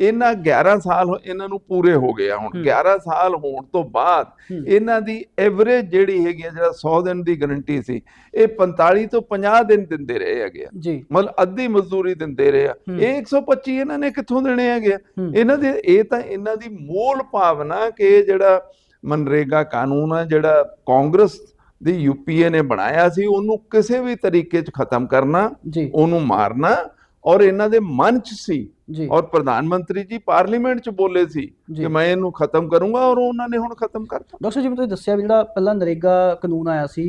ਇਹਨਾਂ 11 ਸਾਲ ਇਹਨਾਂ ਨੂੰ ਪੂਰੇ ਹੋ ਗਏ ਆ ਹੁਣ ਹੂੰ। 11 ਸਾਲ ਹੋਣ ਤੋਂ ਬਾਅਦ। ਇਹਨਾਂ ਦੀ ਐਵਰੇਜ ਜਿਹੜੀ ਹੈਗੀ ਆ ਜਿਹੜਾ 100 ਦਿਨ ਦੀ ਗਰੰਟੀ ਸੀ ਇਹ 45 ਤੋਂ 50 ਦਿਨ ਦਿੰਦੇ ਰਹੇ ਹੈਗੇ ਆ ਜੀ ਮਤਲਬ ਅੱਧੀ ਮਜ਼ਦੂਰੀ ਦਿੰਦੇ ਰਹੇ ਆ। ਇਹ 125 ਇਹਨਾਂ ਨੇ ਕਿੱਥੋਂ ਦੇਣੇ ਹੈਗੇ। ਇਹਨਾਂ ਦੇ ਇਹ ਤਾਂ ਇਹਨਾਂ ਦੀ ਮੂਲ ਭਾਵਨਾ ਕਿ ਇਹ ਜਿਹੜਾ ਮਨਰੇਗਾ ਕਾਨੂੰਨ ਆ ਜਿਹੜਾ ਕਾਂਗਰਸ ਦੀ ਯੂਪੀਏ ਨੇ ਬਣਾਇਆ ਸੀ ਉਹਨੂੰ ਕਿਸੇ ਵੀ ਤਰੀਕੇ 'ਚ ਖਤਮ ਕਰਨਾ ਉਹਨੂੰ ਮਾਰਨਾ ਔਰ ਇਹਨਾਂ ਦੇ ਮਨ 'ਚ ਸੀ ਔਰ ਪ੍ਰਧਾਨ ਮੰਤਰੀ ਜੀ ਪਾਰਲੀਮੈਂਟ 'ਚ ਬੋਲੇ ਸੀ ਕਿ ਮੈਂ ਇਹਨੂੰ ਖਤਮ ਕਰੂੰਗਾ ਔਰ ਉਹਨਾਂ ਨੇ ਹੁਣ ਖਤਮ ਕਰਤਾ। ਡਾਕਟਰ ਜੀ ਤੁਸੀਂ ਦੱਸਿਆ ਵੀ ਜਿਹੜਾ ਪਹਿਲਾਂ ਨਰੇਗਾ ਕਾਨੂੰਨ ਆਇਆ ਸੀ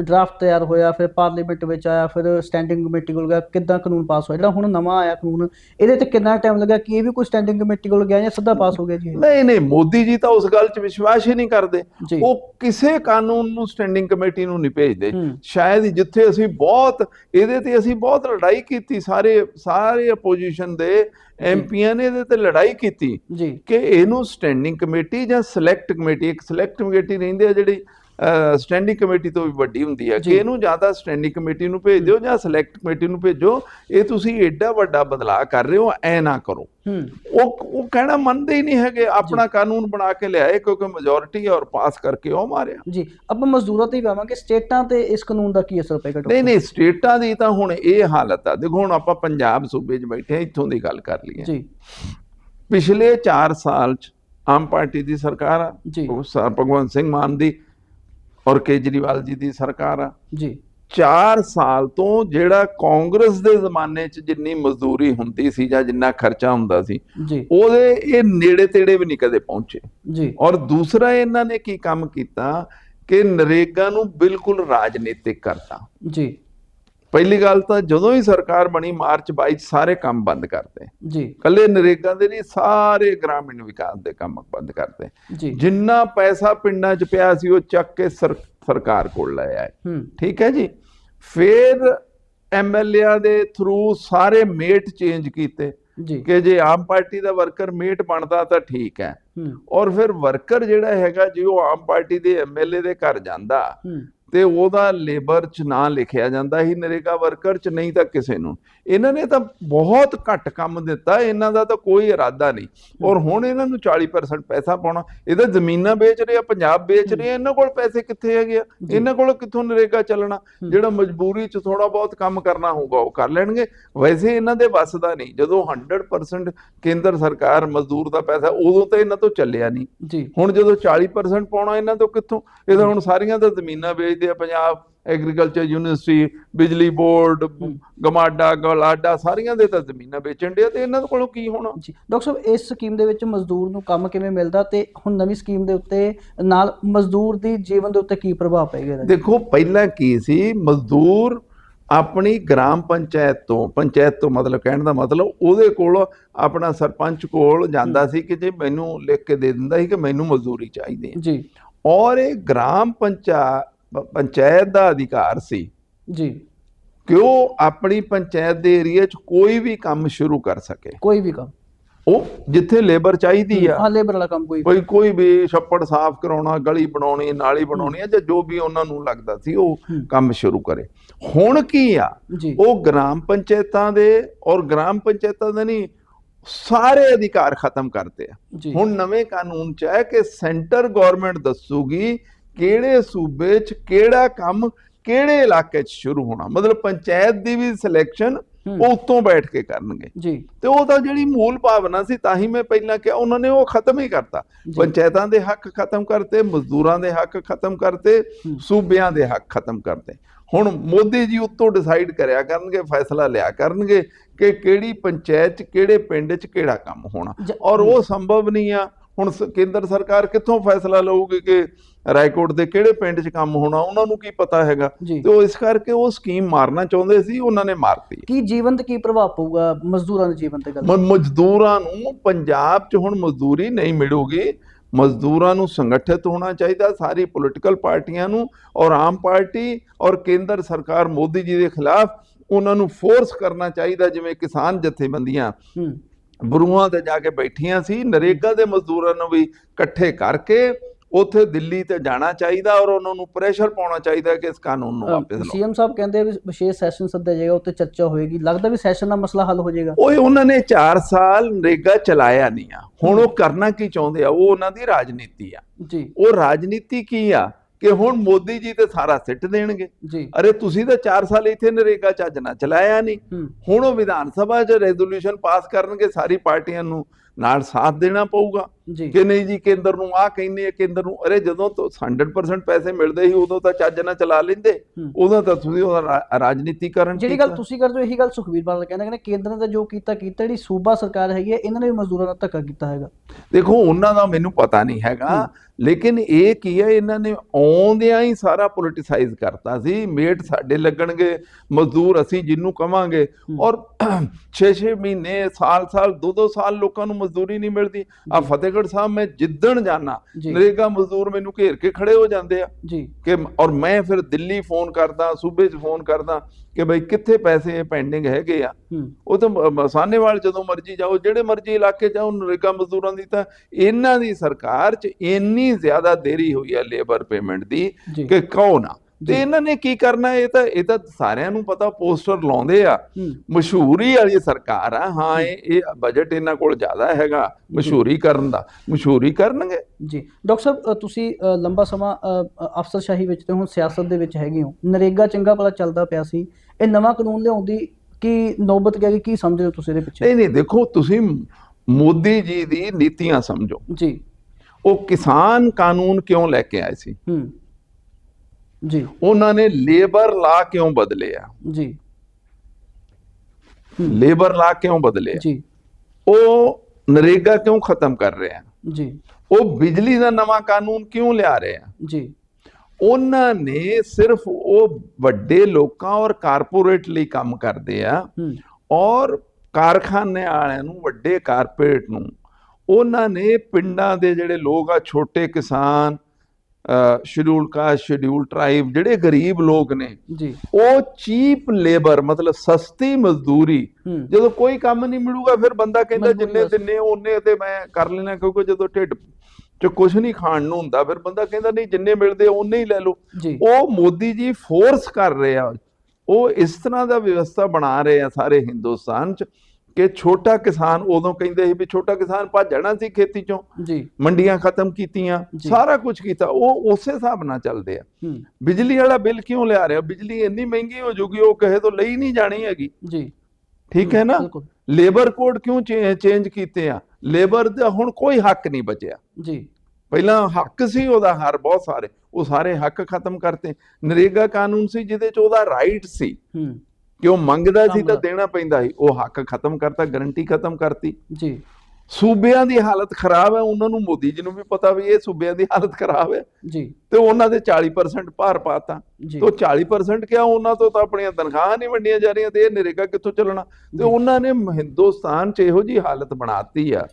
ਡਰਾਫਟ ਤਿਆਰ ਹੋਇਆ ਫਿਰ ਪਾਰਲੀਮੈਂਟ ਵਿੱਚ ਆਇਆ ਫਿਰ ਸਟੈਂਡਿੰਗ ਕਮੇਟੀ ਕੋਲ ਗਿਆ ਕਿੱਦਾਂ ਕਾਨੂੰਨ ਪਾਸ ਹੋਇਆ? ਜਿਹੜਾ ਹੁਣ ਨਵਾਂ ਆਇਆ ਕਾਨੂੰਨ ਇਹਦੇ ਤੇ ਕਿੰਨਾ ਟਾਈਮ ਲੱਗਾ ਕਿ ਇਹ ਵੀ ਕੋਈ ਸਟੈਂਡਿੰਗ ਕਮੇਟੀ ਕੋਲ ਗਿਆ ਜਾਂ ਸਿੱਧਾ ਪਾਸ ਹੋ ਗਿਆ ਜੀ? ਨਹੀਂ ਨਹੀਂ ਮੋਦੀ ਜੀ ਤਾਂ ਉਸ ਗੱਲ 'ਚ ਵਿਸ਼ਵਾਸ ਹੀ ਨਹੀਂ ਕਰਦੇ। ਉਹ ਕਿਸੇ ਕਾਨੂੰਨ ਨੂੰ ਸਟੈਂਡਿੰਗ ਕਮੇਟੀ ਨੂੰ ਨਹੀਂ ਭੇਜਦੇ। ਸ਼ਾਇਦ ਜਿੱਥੇ ਅਸੀਂ ਬਹੁਤ ਇਹਦੇ ਤੇ ਅਸੀਂ ਬਹੁਤ ਲੜਾਈ ਕੀਤੀ ਸਾਰੇ ਸਾਰੇ ਅਪੋਜੀਸ਼ਨ ਦੇ ਐਮਪੀਆਂ ਨੇ ਇਹਦੇ ਤੇ ਲੜਾਈ ਕੀਤੀ ਕਿ ਇਹਨੂੰ ਸਟੈਂਡਿੰਗ ਕਮੇਟੀ ਜਾਂ ਸਿਲੈਕਟ ਕਮੇਟੀ ਇੱਕ ਸਿਲੈਕਟ ਕਮੇਟੀ ਰਹਿੰਦੀ ਹੈ ਜਿਹੜੀ ਸਟੈਂਡਿੰਗ ਕਮੇਟੀ ਤੋਂ ਵੀ ਵੱਡੀ ਹੁੰਦੀ ਹੈ। ਕਿ। ਇਹਨੂੰ ਜਾਂ ਤਾਂ ਸਟੈਂਡਿੰਗ ਕਮੇਟੀ ਨੂੰ ਭੇਜ ਦਿਓ ਜਾਂ ਸਿਲੈਕਟ ਕਮੇਟੀ ਨੂੰ ਭੇਜੋ। ਇਹ ਤੁਸੀਂ ਐਡਾ ਵੱਡਾ ਬਦਲਾਅ ਕਰ ਰਹੇ ਹੋ ਐ ਨਾ ਕਰੋ। ਉਹ ਉਹ ਕਹਿਣਾ ਮੰਨਦੇ ਹੀ ਨਹੀਂ ਹੈਗੇ। ਆਪਣਾ ਕਾਨੂੰਨ ਬਣਾ ਕੇ ਲਿਆਏ ਕਿਉਂਕਿ ਮੈਜੋਰਿਟੀ ਔਰ ਪਾਸ ਕਰਕੇ ਉਹ ਮਾਰਿਆ। ਜੀ। ਆਪਾਂ ਮਜ਼ਦੂਰਾਂ ਤੇ ਹੀ ਪਾਵਾਂਗੇ ਸਟੇਟਾਂ ਤੇ ਇਸ ਕਾਨੂੰਨ ਦਾ ਕੀ ਅਸਰ ਪਏਗਾ ਨਹੀਂ ਨਹੀਂ ਸਟੇਟਾਂ ਦੀ ਤਾਂ ਹੁਣ ਇਹ ਹਾਲਤ ਆ। ਦੇਖੋ ਹੁਣ ਆਪਾਂ ਪੰਜਾਬ ਸੂਬੇ 'ਚ ਬੈਠੇ ਇੱਥੋਂ ਦੀ ਗੱਲ ਕਰ ਲਈਏ। ਜੀ। ਪਿਛਲੇ 4 ਸਾਲ 'ਚ ਆਮ ਪਾਰਟੀ ਦੀ ਸਰਕਾਰ ਆ। ਜੀ। ਉਹ ਸਰ ਭਗਵੰਤ ਸਿੰਘ ਮਾਨ ਦੀ। ਔਰ ਕੇਜਰੀਵਾਲ ਜੀ ਦੀ ਸਰਕਾਰ ਆ। ਜੀ। 4 ਸਾਲ ਤੋਂ ਜਿਹੜਾ ਕਾਂਗਰਸ ਦੇ ਜ਼ਮਾਨੇ 'ਚ ਜਿੰਨੀ ਮਜ਼ਦੂਰੀ ਹੁੰਦੀ ਸੀ ਜਾਂ ਜਿੰਨਾ ਖਰਚਾ ਹੁੰਦਾ ਸੀ ਉਹਦੇ ਇਹ ਨੇੜੇ ਤੇੜੇ ਵੀ ਨਹੀਂ ਕਦੇ ਪਹੁੰਚੇ। ਜੀ। ਔਰ ਦੂਸਰਾ ਇਹਨਾਂ ਨੇ ਕੀ ਕੰਮ ਕੀਤਾ ਕਿ ਨਰੇਗਾ ਨੂੰ ਬਿਲਕੁਲ ਰਾਜਨੀਤਿਕ ਕਰਤਾ। ਜੀ। ਪਹਿਲੀ ਗੱਲ ਤਾਂ ਜਦੋਂ ਹੀ ਸਰਕਾਰ ਬਣੀ ਮਾਰਚ 22 'ਚ ਸਾਰੇ ਕੰਮ ਬੰਦ ਕਰਤੇ। ਜੀ। ਕੱਲੇ ਨਰੇਗਾ ਦੇ ਨਹੀਂ ਸਾਰੇ ਗ੍ਰਾਮੀਣ ਵਿਕਾਸ ਦੇ ਕੰਮ ਬੰਦ ਕਰਤੇ। ਜੀ। ਜਿੰਨਾ ਪੈਸਾ ਪਿੰਡਾਂ 'ਚ ਪਿਆ ਸੀ ਉਹ ਚੱਕ ਕੇ ਸਰ- ਸਰਕਾਰ ਕੋਲ ਲੈ ਆਏ। ਠੀਕ ਹੈ ਜੀ? ਫਿਰ ਐਮਐਲਏਆਂ ਦੇ ਥਰੂ ਸਾਰੇ ਮੇਟ ਚੇਂਜ ਕੀਤੇ ਜੀ। ਕਿ ਜੇ ਆਮ ਪਾਰਟੀ ਦਾ ਵਰਕਰ ਮੇਟ ਬਣਦਾ ਤਾਂ ਠੀਕ ਹੈ। ਔਰ ਫਿਰ ਵਰਕਰ ਜਿਹੜਾ ਹੈਗਾ ਜੇ ਉਹ ਆਮ ਪਾਰਟੀ ਦੇ ਐਮਐਲਏ ਦੇ ਘਰ ਜਾਂਦਾ ਤੇ ਉਹਦਾ ਲੇਬਰ ਚ ਨਾਂ ਲਿਖਿਆ ਜਾਂਦਾ ਹੀ ਨਰੇਗਾ ਵਰਕਰ ਚ ਨਹੀਂ ਤਾਂ ਕਿਸੇ ਨੂੰ। ਇਹਨਾਂ ਨੇ ਤਾਂ ਬਹੁਤ ਘੱਟ ਕੰਮ ਦਿੱਤਾ ਇਹਨਾਂ ਦਾ ਤਾਂ ਕੋਈ ਇਰਾਦਾ ਨਹੀਂ। ਔਰ ਹੁਣ ਇਹਨਾਂ ਨੂੰ 40% ਪੈਸਾ ਪਾਉਣਾ ਇਹ ਤਾਂ ਜ਼ਮੀਨਾਂ ਵੇਚ ਰਹੇ ਆ ਪੰਜਾਬ ਵੇਚ ਰਹੇ ਆ ਇਹਨਾਂ ਕੋਲ ਪੈਸੇ ਕਿੱਥੇ ਹੈਗੇ ਆ। ਇਹਨਾਂ ਕੋਲ ਕਿੱਥੋਂ ਨਰੇਗਾ ਚੱਲਣਾ? ਜਿਹੜਾ ਮਜਬੂਰੀ ਚ ਥੋੜਾ ਬਹੁਤ ਕੰਮ ਕਰਨਾ ਹੋਊਗਾ ਉਹ ਕਰ ਲੈਣਗੇ। ਵੈਸੇ ਇਹਨਾਂ ਦੇ ਵੱਸ ਦਾ ਨਹੀਂ। ਜਦੋਂ 100% ਕੇਂਦਰ ਸਰਕਾਰ ਮਜ਼ਦੂਰ ਦਾ ਪੈਸਾ ਉਦੋਂ ਤਾਂ ਇਹਨਾਂ ਤੋਂ ਚੱਲਿਆ ਨਹੀਂ। ਜੀ। ਹੁਣ ਜਦੋਂ 40% ਪਾਉਣਾ ਇਹਨਾਂ ਤੋਂ ਕਿੱਥੋਂ? ਇਹ ਤਾਂ ਹੁਣ ਸਾਰੀਆਂ ਤਾਂ ਜ਼ਮੀਨਾਂ ਵੇਚਦੇ ਆ ਪੰਜਾਬ ਐਗਰੀਕਲਚਰ ਯੂਨੀਵਰਸਿਟੀ ਬਿਜਲੀ ਬੋਰਡ ਗਮਾਡਾ ਗਲਾਡਾ ਸਾਰੀਆਂ ਦੇ ਤਾਂ ਜ਼ਮੀਨਾਂ ਵੇਚਣ ਦੇ ਤੇ ਇਹਨਾਂ ਕੋਲੋਂ ਕੀ ਹੋਣਾ? ਜੀ ਡਾਕਟਰ ਸਾਹਿਬ ਇਸ ਸਕੀਮ ਦੇ ਵਿੱਚ ਮਜ਼ਦੂਰ ਨੂੰ ਕੰਮ ਕਿਵੇਂ ਮਿਲਦਾ ਤੇ ਹੁਣ ਨਵੀਂ ਸਕੀਮ ਦੇ ਉੱਤੇ ਨਾਲ ਮਜ਼ਦੂਰ ਦੀ ਜੀਵਨ ਦੇ ਉੱਤੇ ਕੀ ਪ੍ਰਭਾਵ ਪਏਗਾ? ਦੇਖੋ ਪਹਿਲਾਂ ਕੀ ਸੀ ਮਜ਼ਦੂਰ ਆਪਣੀ ਗ੍ਰਾਮ ਪੰਚਾਇਤ ਤੋਂ ਪੰਚਾਇਤ ਤੋਂ ਮਤਲਬ ਕਹਿਣ ਦਾ ਮਤਲਬ ਉਹਦੇ ਕੋਲ ਆਪਣਾ ਸਰਪੰਚ ਕੋਲ ਜਾਂਦਾ ਸੀ ਕਿ ਜੇ ਮੈਨੂੰ ਲਿਖ ਕੇ ਦੇ ਦਿੰਦਾ ਸੀ ਕਿ ਮੈਨੂੰ ਮਜ਼ਦੂਰੀ ਚਾਹੀਦੀ ਹੈ। ਜੀ। ਔਰ ਇਹ ਗ੍ਰਾਮ ਪੰਚਾ ਪੰਚਾਇਤ ਦਾ ਅਧਿਕਾਰ ਸੀ। ਜੀ। ਕਿ ਉਹ ਆਪਣੀ ਪੰਚਾਇਤ ਦੇ ਏਰੀਆ 'ਚ ਕੋਈ ਵੀ ਕੰਮ ਸ਼ੁਰੂ ਕਰ ਸਕੇ? ਕੋਈ ਵੀ ਕੰਮ। ਉਹ ਜਿੱਥੇ ਲੇਬਰ ਚਾਹੀਦੀ ਆ। ਹਾਂ ਲੇਬਰ ਵਾਲਾ ਕੰਮ ਕੋਈ। ਕੋਈ ਕੋਈ ਵੀ ਛੱਪੜ ਸਾਫ਼ ਕਰਾਉਣਾ ਗਲੀ ਬਣਾਉਣੀ ਨਾਲੀ ਬਣਾਉਣੀ ਆ ਜਾਂ ਜੋ ਵੀ ਉਹਨਾਂ ਨੂੰ ਲੱਗਦਾ ਸੀ ਉਹ। ਕੰਮ ਸ਼ੁਰੂ ਕਰੇ। ਹੁਣ ਕੀ ਆ? ਉਹ ਗ੍ਰਾਮ ਪੰਚਾਇਤਾਂ ਦੇ ਔਰ ਗ੍ਰਾਮ ਪੰਚਾਇਤਾਂ ਦੇ ਨਹੀਂ ਸਾਰੇ ਅਧਿਕਾਰ ਖਤਮ ਕਰਤੇ ਆ। ਹੁਣ ਨਵੇਂ ਕਾਨੂੰਨ ਚ ਹੈ ਕਿ ਸੈਂਟਰ ਗਵਰਨਮੈਂਟ ਦੱਸੂਗੀ ਕਿਹੜੇ ਸੂਬੇ 'ਚ ਕਿਹੜਾ ਕੰਮ ਕਿਹੜੇ ਇਲਾਕੇ 'ਚ ਸ਼ੁਰੂ ਹੋਣਾ? ਮਤਲਬ ਪੰਚਾਇਤ ਦੀ ਵੀ ਸਿਲੈਕਸ਼ਨ। ਉਹ ਉੱਤੋਂ ਬੈਠ ਕੇ ਕਰਨਗੇ। ਜੀ। ਤੇ ਉਹ ਤਾਂ ਜਿਹੜੀ ਮੂਲ ਭਾਵਨਾ ਸੀ ਤਾਂ ਹੀ ਮੈਂ ਪਹਿਲਾਂ ਕਿਹਾ ਉਹਨਾਂ ਨੇ ਉਹ ਖਤਮ ਹੀ ਕਰਤਾ। ਪੰਚਾਇਤਾਂ ਦੇ ਹੱਕ ਖਤਮ ਕਰਤੇ ਮਜ਼ਦੂਰਾਂ ਦੇ ਹੱਕ ਖਤਮ ਕਰਤੇ। ਸੂਬਿਆਂ ਦੇ ਹੱਕ ਖਤਮ ਕਰਤੇ। ਹੁਣ ਮੋਦੀ ਜੀ ਉੱਤੋਂ ਡਿਸਾਈਡ ਕਰਿਆ ਕਰਨਗੇ ਫੈਸਲਾ ਲਿਆ ਕਰਨਗੇ ਕਿ ਕਿਹੜੀ ਪੰਚਾਇਤ ਚ ਕਿਹੜੇ ਪਿੰਡ ਚ ਕਿਹੜਾ ਕੰਮ ਹੋਣਾ। ਔਰ ਉਹ ਸੰਭਵ ਨਹੀਂ ਆ। ਹੁਣ ਕੇਂਦਰ ਸਰਕਾਰ ਕਿੱਥੋਂ ਫੈਸਲਾ ਲਊਗੀ ਕਿ ਰਾਏਕੋਟ ਦੇ ਕਿਹੜੇ ਪਿੰਡ 'ਚ ਕੰਮ ਹੋਣਾ ਉਹਨਾਂ ਨੂੰ ਕੀ ਪਤਾ ਹੈਗਾ? ਤੇ ਉਹ ਇਸ ਕਰਕੇ ਉਹ ਸਕੀਮ ਮਾਰਨਾ ਚਾਹੁੰਦੇ ਸੀ ਉਹਨਾਂ ਨੇ ਮਾਰਤੀ। ਕੀ ਜੀਵਨ ਤੇ ਕੀ ਪ੍ਰਭਾਵ ਪਊਗਾ? ਮਜ਼ਦੂਰਾਂ ਦੇ ਜੀਵਨ ਤੇ ਗੱਲ ਮਜ਼ਦੂਰਾਂ ਨੂੰ ਪੰਜਾਬ 'ਚ ਹੁਣ ਮਜ਼ਦੂਰੀ ਨਹੀਂ ਮਿਲੂਗੀ। ਮਜ਼ਦੂਰਾਂ ਨੂੰ ਸੰਗਠਿਤ ਹੋਣਾ ਚਾਹੀਦਾ ਸਾਰੀ ਪੋਲੀਟੀਕਲ ਪਾਰਟੀਆਂ ਨੂੰ ਔਰ ਆਮ ਪਾਰਟੀ ਔਰ ਕੇਂਦਰ ਸਰਕਾਰ ਮੋਦੀ ਜੀ ਦੇ ਖਿਲਾਫ ਉਹਨਾਂ ਨੂੰ ਫੋਰਸ ਕਰਨਾ ਚਾਹੀਦਾ ਜਿਵੇਂ ਕਿਸਾਨ ਜਥੇਬੰਦੀਆਂ ਬਰੂਆਂ ਤੇ ਜਾ ਕੇ ਬੈਠੀਆਂ ਸੀ ਨਰੇਗਾ ਦੇ ਮਜ਼ਦੂਰਾਂ ਨੂੰ ਵੀ ਇਕੱਠੇ ਕਰਕੇ ਉੱਥੇ ਦਿੱਲੀ ਤੇ ਜਾਣਾ ਚਾਹੀਦਾ ਔਰ ਉਹਨਾਂ ਨੂੰ ਪ੍ਰੈਸ਼ਰ ਪਾਉਣਾ ਚਾਹੀਦਾ ਕਿ ਇਸ ਕਾਨੂੰਨ ਨੂੰ ਵਾਪਸ ਲਓ। ਸੀਐਮ ਸਾਹਿਬ ਕਹਿੰਦੇ ਵੀ ਵਿਸ਼ੇਸ਼ ਸੈਸ਼ਨ ਸੱਦਿਆ ਜਾਏਗਾ ਉੱਤੇ ਚਰਚਾ ਹੋਏਗੀ। ਲੱਗਦਾ ਵੀ ਸੈਸ਼ਨ ਦਾ ਮਸਲਾ ਹੱਲ ਹੋ ਜਾਏਗਾ। ਓਏ ਉਹਨਾਂ ਨੇ 4 ਸਾਲ ਨਰੇਗਾ ਚਲਾਇਆ ਨਹੀਂ ਆ। ਹੁਣ ਉਹ ਕਰਨਾ ਕੀ ਚਾਹੁੰਦੇ ਆ? ਉਹ ਉਹਨਾਂ ਦੀ ਰਾਜਨੀਤੀ ਆ। ਜੀ। ਉਹ ਰਾਜਨੀਤੀ ਕੀ ਆ? ਕਿ ਹੁਣ ਮੋਦੀ ਜੀ ਤੇ ਸਾਰਾ ਸਿੱਟ ਦੇਣਗੇ। ਜੀ। ਅਰੇ ਤੁਸੀਂ ਤਾਂ 4 ਸਾਲ ਇੱਥੇ ਨਰੇਗਾ ਚੱਜ ਨਾਲ ਚਲਾਇਆ ਨਹੀਂ। ਹੁਣ ਉਹ ਵਿਧਾਨ ਸਭਾ 'ਚ ਰੈਜ਼ੋਲੂਸ਼ਨ ਪਾਸ ਕਰਨਗੇ ਸਾਰੀ ਪਾਰਟੀਆਂ ਨੂੰ ਨਾਲ ਸਾਥ ਦੇਣਾ ਪਊਗਾ। ਜੀ। ਕਿ ਨਹੀਂ ਜੀ ਕੇਂਦਰ ਨੂੰ ਆਹ ਕਹਿੰਦੇ ਆ ਕੇਂਦਰ ਨੂੰ ਅਰੇ ਜਦੋਂ ਤੋਂ 100% ਪੈਸੇ ਮਿਲਦੇ ਸੀ ਉਦੋਂ ਤਾਂ ਚੱਜ ਨਾਲ ਚਲਾ ਲੈਂਦੇ। ਉਦੋਂ ਤਾਂ ਤੁਸੀਂ ਉਹਦਾ ਰਾਜਨੀਤੀਕਰਨ ਜਿਹੜੀ ਗੱਲ। ਤੁਸੀਂ ਕਰਦੇ ਹੋ ਇਹੀ ਗੱਲ ਸੁਖਬੀਰ ਬਾਦਲ ਕਹਿੰਦੇ ਕਹਿੰਦੇ ਕੇਂਦਰ ਨੇ ਤਾਂ ਜੋ ਕੀਤਾ ਕੀਤਾ ਜਿਹੜੀ ਸੂਬਾ ਸਰਕਾਰ ਹੈਗੀ ਹੈ ਇਹਨਾਂ ਨੇ ਵੀ ਮਜ਼ਦੂਰਾਂ ਨਾਲ ਧੱਕਾ ਕੀਤਾ ਹੈਗਾ। ਦੇਖੋ ਉਹਨਾਂ ਦਾ ਮੈਨੂੰ ਪਤਾ ਨਹੀਂ ਹੈਗਾ ਲੇਕਿਨ ਇਹ ਕੀ ਹੈ ਇਹਨਾਂ ਨੇ ਆਉਂਦਿਆਂ ਹੀ ਸਾਰਾ ਪੋਲਿਟਿਸਾਈਜ਼ ਕਰਤਾ ਸੀ ਮੇਟ ਸਾਡੇ ਲੱਗਣਗੇ ਮਜ਼ਦੂਰ ਅਸੀਂ ਜਿੰਨੂੰ ਕਵਾਂਗੇ। ਔਰ 6-6 ਮਹੀਨੇ ਸਾਲ-ਸਾਲ 2-2 ਸਾਲ ਲੋਕਾਂ ਨੂੰ ਮਜ਼ਦੂਰੀ ਨਹੀਂ ਮਿਲਦੀ। ਆ ਫਤਿਹਗੜ੍ਹ ਸਾਹਿਬ ਮੈਂ ਜਿੱਦਣ ਜਾਣਾ। ਨਰੇਗਾ ਮਜ਼ਦੂਰ ਮੈਨੂੰ ਘੇਰ ਕੇ ਖੜੇ ਹੋ ਜਾਂਦੇ ਆ। ਜੀ। ਕਿ ਔਰ ਮੈਂ ਫਿਰ ਦਿੱਲੀ ਫੋਨ ਕਰਦਾ ਸੂਬੇ 'ਚ ਫੋਨ ਕਰਦਾ ਕਿ ਬਈ ਕਿੱਥੇ ਪੈਸੇ ਪੈਂਡਿੰਗ ਹੈਗੇ ਆ। ਉਹ ਤਾਂ ਮਸਾਨੇਵਾਲ ਜਦੋਂ ਮਰਜ਼ੀ ਜਾਓ ਜਿਹੜੇ ਮਰਜ਼ੀ ਇਲਾਕੇ ਜਾਓ ਨਰੇਗਾ ਮਜ਼ਦੂਰਾਂ ਦੀ ਤਾਂ ਇਹਨਾਂ ਦੀ ਸਰਕਾਰ 'ਚ ਇੰਨੀ ਜ਼ਿਆਦਾ ਦੇਰੀ ਹੋਈ ਹੈ ਲੇਬਰ ਪੇਮੈਂਟ ਦੀ ਕਿ ਕਹੋ ਨਾ। ਤੇ ਇਹਨਾਂ ਨੇ ਕੀ ਕਰਨਾ ਇਹ ਤਾਂ ਇਹ ਤਾਂ ਸਾਰਿਆਂ ਨੂੰ ਪਤਾ ਪੋਸਟਰ ਲਾਉਂਦੇ ਆ। ਮਸ਼ਹੂਰੀ ਵਾਲੀ ਸਰਕਾਰ ਆ ਹਾਂ ਇਹ ਇਹ ਬਜਟ ਇਹਨਾਂ ਕੋਲ ਜ਼ਿਆਦਾ ਹੈਗਾ ਮਸ਼ਹੂਰੀ ਕਰਨ ਦਾ। ਮਸ਼ਹੂਰੀ ਕਰਨਗੇ। ਜੀ। ਡਾਕਟਰ ਸਾਹਿਬ ਤੁਸੀਂ ਲੰਬਾ ਸਮਾਂ ਅਫਸਰਸ਼ਾਹੀ ਵਿੱਚ ਤੇ ਹੁਣ ਸਿਆਸਤ ਦੇ ਵਿੱਚ ਹੈਗੇ ਹੋ। ਨਰੇਗਾ ਚੰਗਾ ਭਲਾ ਚੱਲਦਾ ਪਿਆ ਸੀ। ਇਹ ਨਵਾਂ ਕਾਨੂੰਨ ਲਿਆਉਣ ਦੀ ਕੀ ਨੌਬਤ ਕਹਿ ਕੀ ਸਮਝਦੇ ਹੋ ਤੁਸੀਂ ਇਹਦੇ ਪਿੱਛੇ? ਨਹੀਂ ਨਹੀਂ ਦੇਖੋ ਤੁਸੀਂ ਮੋਦੀ ਜੀ ਦੀ ਨੀਤੀਆਂ ਸਮਝੋ। ਜੀ। ਉਹ ਕਿਸਾਨ ਕਾਨੂੰਨ ਕਿਉਂ ਲੈ ਕੇ ਆਏ ਸੀ? ਹੂੰ। ਜੀ। ਉਹਨਾਂ ਨੇ ਲੇਬਰ ਲਾ ਕਿਉਂ ਬਦਲੇ ਆ ਜੀ। ਲੇਬਰ ਲਾ ਕਿਉਂ ਬਦਲੇ ਜੀ। ਉਹ ਨਰੇਗਾ ਕਿਉਂ ਖਤਮ ਕਰ ਰਹੇ? ਆ ਜੀ। ਉਹ ਬਿਜਲੀ ਦਾ ਨਵਾਂ ਕਾਨੂੰਨ ਕਿਉਂ ਲਿਆ ਰਹੇ? ਆ ਜੀ। ਉਹਨਾਂ ਨੇ ਸਿਰਫ ਉਹ ਵੱਡੇ ਲੋਕਾਂ ਔਰ ਕਾਰਪੋਰੇਟ ਲਈ ਕੰਮ ਕਰਦੇ ਆ ਔਰ ਕਾਰਖਾਨੇ ਵਾਲਿਆਂ ਨੂੰ ਵੱਡੇ ਕਾਰਪੋਰੇਟ ਨੂੰ ਉਹਨਾਂ ਨੇ ਪਿੰਡਾਂ ਦੇ ਜਿਹੜੇ ਲੋਕ ਆ ਛੋਟੇ ਕਿਸਾਨ ਸ਼ਡਿਊਲ ਕਾਸਟ ਸ਼ਡਿਊਲ ਟ੍ਰਾਈਬ ਜਿਹੜੇ ਗਰੀਬ ਲੋਕ ਨੇ ਜੀ। ਉਹ ਚੀਪ ਲੇਬਰ ਮਤਲਬ ਸਸਤੀ ਮਜ਼ਦੂਰੀ ਜਦੋਂ ਕੋਈ ਕੰਮ ਨਹੀਂ ਮਿਲੂਗਾ ਫਿਰ ਬੰਦਾ ਕਹਿੰਦਾ ਜਿੰਨੇ। ਦਿੰਨੇ ਉਹਨੇ ਤੇ ਮੈਂ ਕਰ ਲੈਣਾ ਕਿਉਂਕਿ ਜਦੋਂ ਢਿੱਡ ਚ ਕੁਝ ਨਹੀਂ ਖਾਣ ਨੂੰ ਹੁੰਦਾ ਫਿਰ ਬੰਦਾ ਕਹਿੰਦਾ ਨਹੀਂ ਜਿੰਨੇ ਮਿਲਦੇ ਉਹਨੇ ਹੀ ਲੈ ਲਓ। ਉਹ ਮੋਦੀ ਜੀ ਫੋਰਸ ਕਰ ਰਹੇ। ਆ ਉਹ ਇਸ ਤਰ੍ਹਾਂ ਦਾ ਵਿਵਸਥਾ ਬਣਾ ਰਹੇ ਆ ਸਾਰੇ ਹਿੰਦੁਸਤਾਨ ਚ। ਕਿ ਛੋਟਾ ਕਿਸਾਨ ਉਦੋਂ ਕਹਿੰਦੇ ਸੀ ਵੀ ਛੋਟਾ ਕਿਸਾਨ ਭੱਜ ਜਾਣਾ ਸੀ ਖੇਤੀ ਚੋਂ। ਜੀ। ਮੰਡੀਆਂ ਖਤਮ ਕੀਤੀਆਂ। ਸਾਰਾ ਕੁਝ ਕੀਤਾ। ਉਹ ਉਸੇ ਹਿਸਾਬ ਨਾਲ ਚੱਲਦੇ ਆ। ਬਿਜਲੀ ਵਾਲਾ ਬਿੱਲ ਕਿਉਂ ਲਿਆ ਰਿਹਾ? ਬਿਜਲੀ ਇੰਨੀ ਮਹਿੰਗੀ ਹੋ ਜੂਗੀ ਉਹ ਕਹੇ ਤੋਂ ਲਈ ਨਹੀਂ ਜਾਣੀ ਹੈਗੀ। ਜੀ। ਠੀਕ ਹੈ ਨਾ? ਲੇਬਰ ਕੋਡ ਕਿਉਂ ਚੇਂਜ ਕੀਤੇ ਆ? ਲੇਬਰ ਦਾ ਹੁਣ ਕੋਈ ਹੱਕ ਨਹੀਂ ਬਚਿਆ। ਜੀ। ਪਹਿਲਾਂ ਹੱਕ ਸੀ ਉਹਦਾ ਹਰ ਬਹੁਤ ਸਾਰੇ। ਉਹ ਸਾਰੇ ਹੱਕ ਖਤਮ ਕਰਤੇ। ਨਰੇਗਾ ਕਾਨੂੰਨ ਸੀ ਜਿਹਦੇ ਚ ਉਹਦਾ ਰਾਈਟ ਸੀ। ਹੂੰ। ਕਿ ਉਹ ਮੰਗਦਾ ਸੀ ਤਾਂ। ਦੇਣਾ ਪੈਂਦਾ ਸੀ। ਉਹ ਹੱਕ ਖਤਮ ਕਰਤਾ ਗਰੰਟੀ ਖਤਮ ਕਰਤੀ। ਜੀ। ਸੂਬਿਆਂ ਦੀ ਹਾਲਤ ਖਰਾਬ ਹੈ ਉਹਨਾਂ ਨੂੰ ਮੋਦੀ ਜੀ ਨੂੰ ਵੀ ਪਤਾ ਵੀ ਇਹ ਸੂਬਿਆਂ ਦੀ ਹਾਲਤ ਖਰਾਬ ਹੈ। ਜੀ। ਤੇ ਉਹਨਾਂ ਦੇ 40% ਭਾਰ ਪਾਤਾ। ਤੋ 40% ਕਿਆ ਉਹਨਾਂ ਤੋਂ ਤਾਂ ਆਪਣੀਆਂ ਤਨਖਾਹਾਂ ਨਹੀਂ ਵੰਡੀਆਂ ਜਾ ਰਹੀਆਂ ਤੇ ਇਹ ਨਰੇਗਾ ਕਿੱਥੋਂ ਚੱਲਣਾ? ਤੇ ਉਹਨਾਂ ਨੇ ਹਿੰਦੁਸਤਾਨ 'ਚ ਇਹੋ ਜੀ ਹਾਲਤ ਬਣਾਤੀ ਆ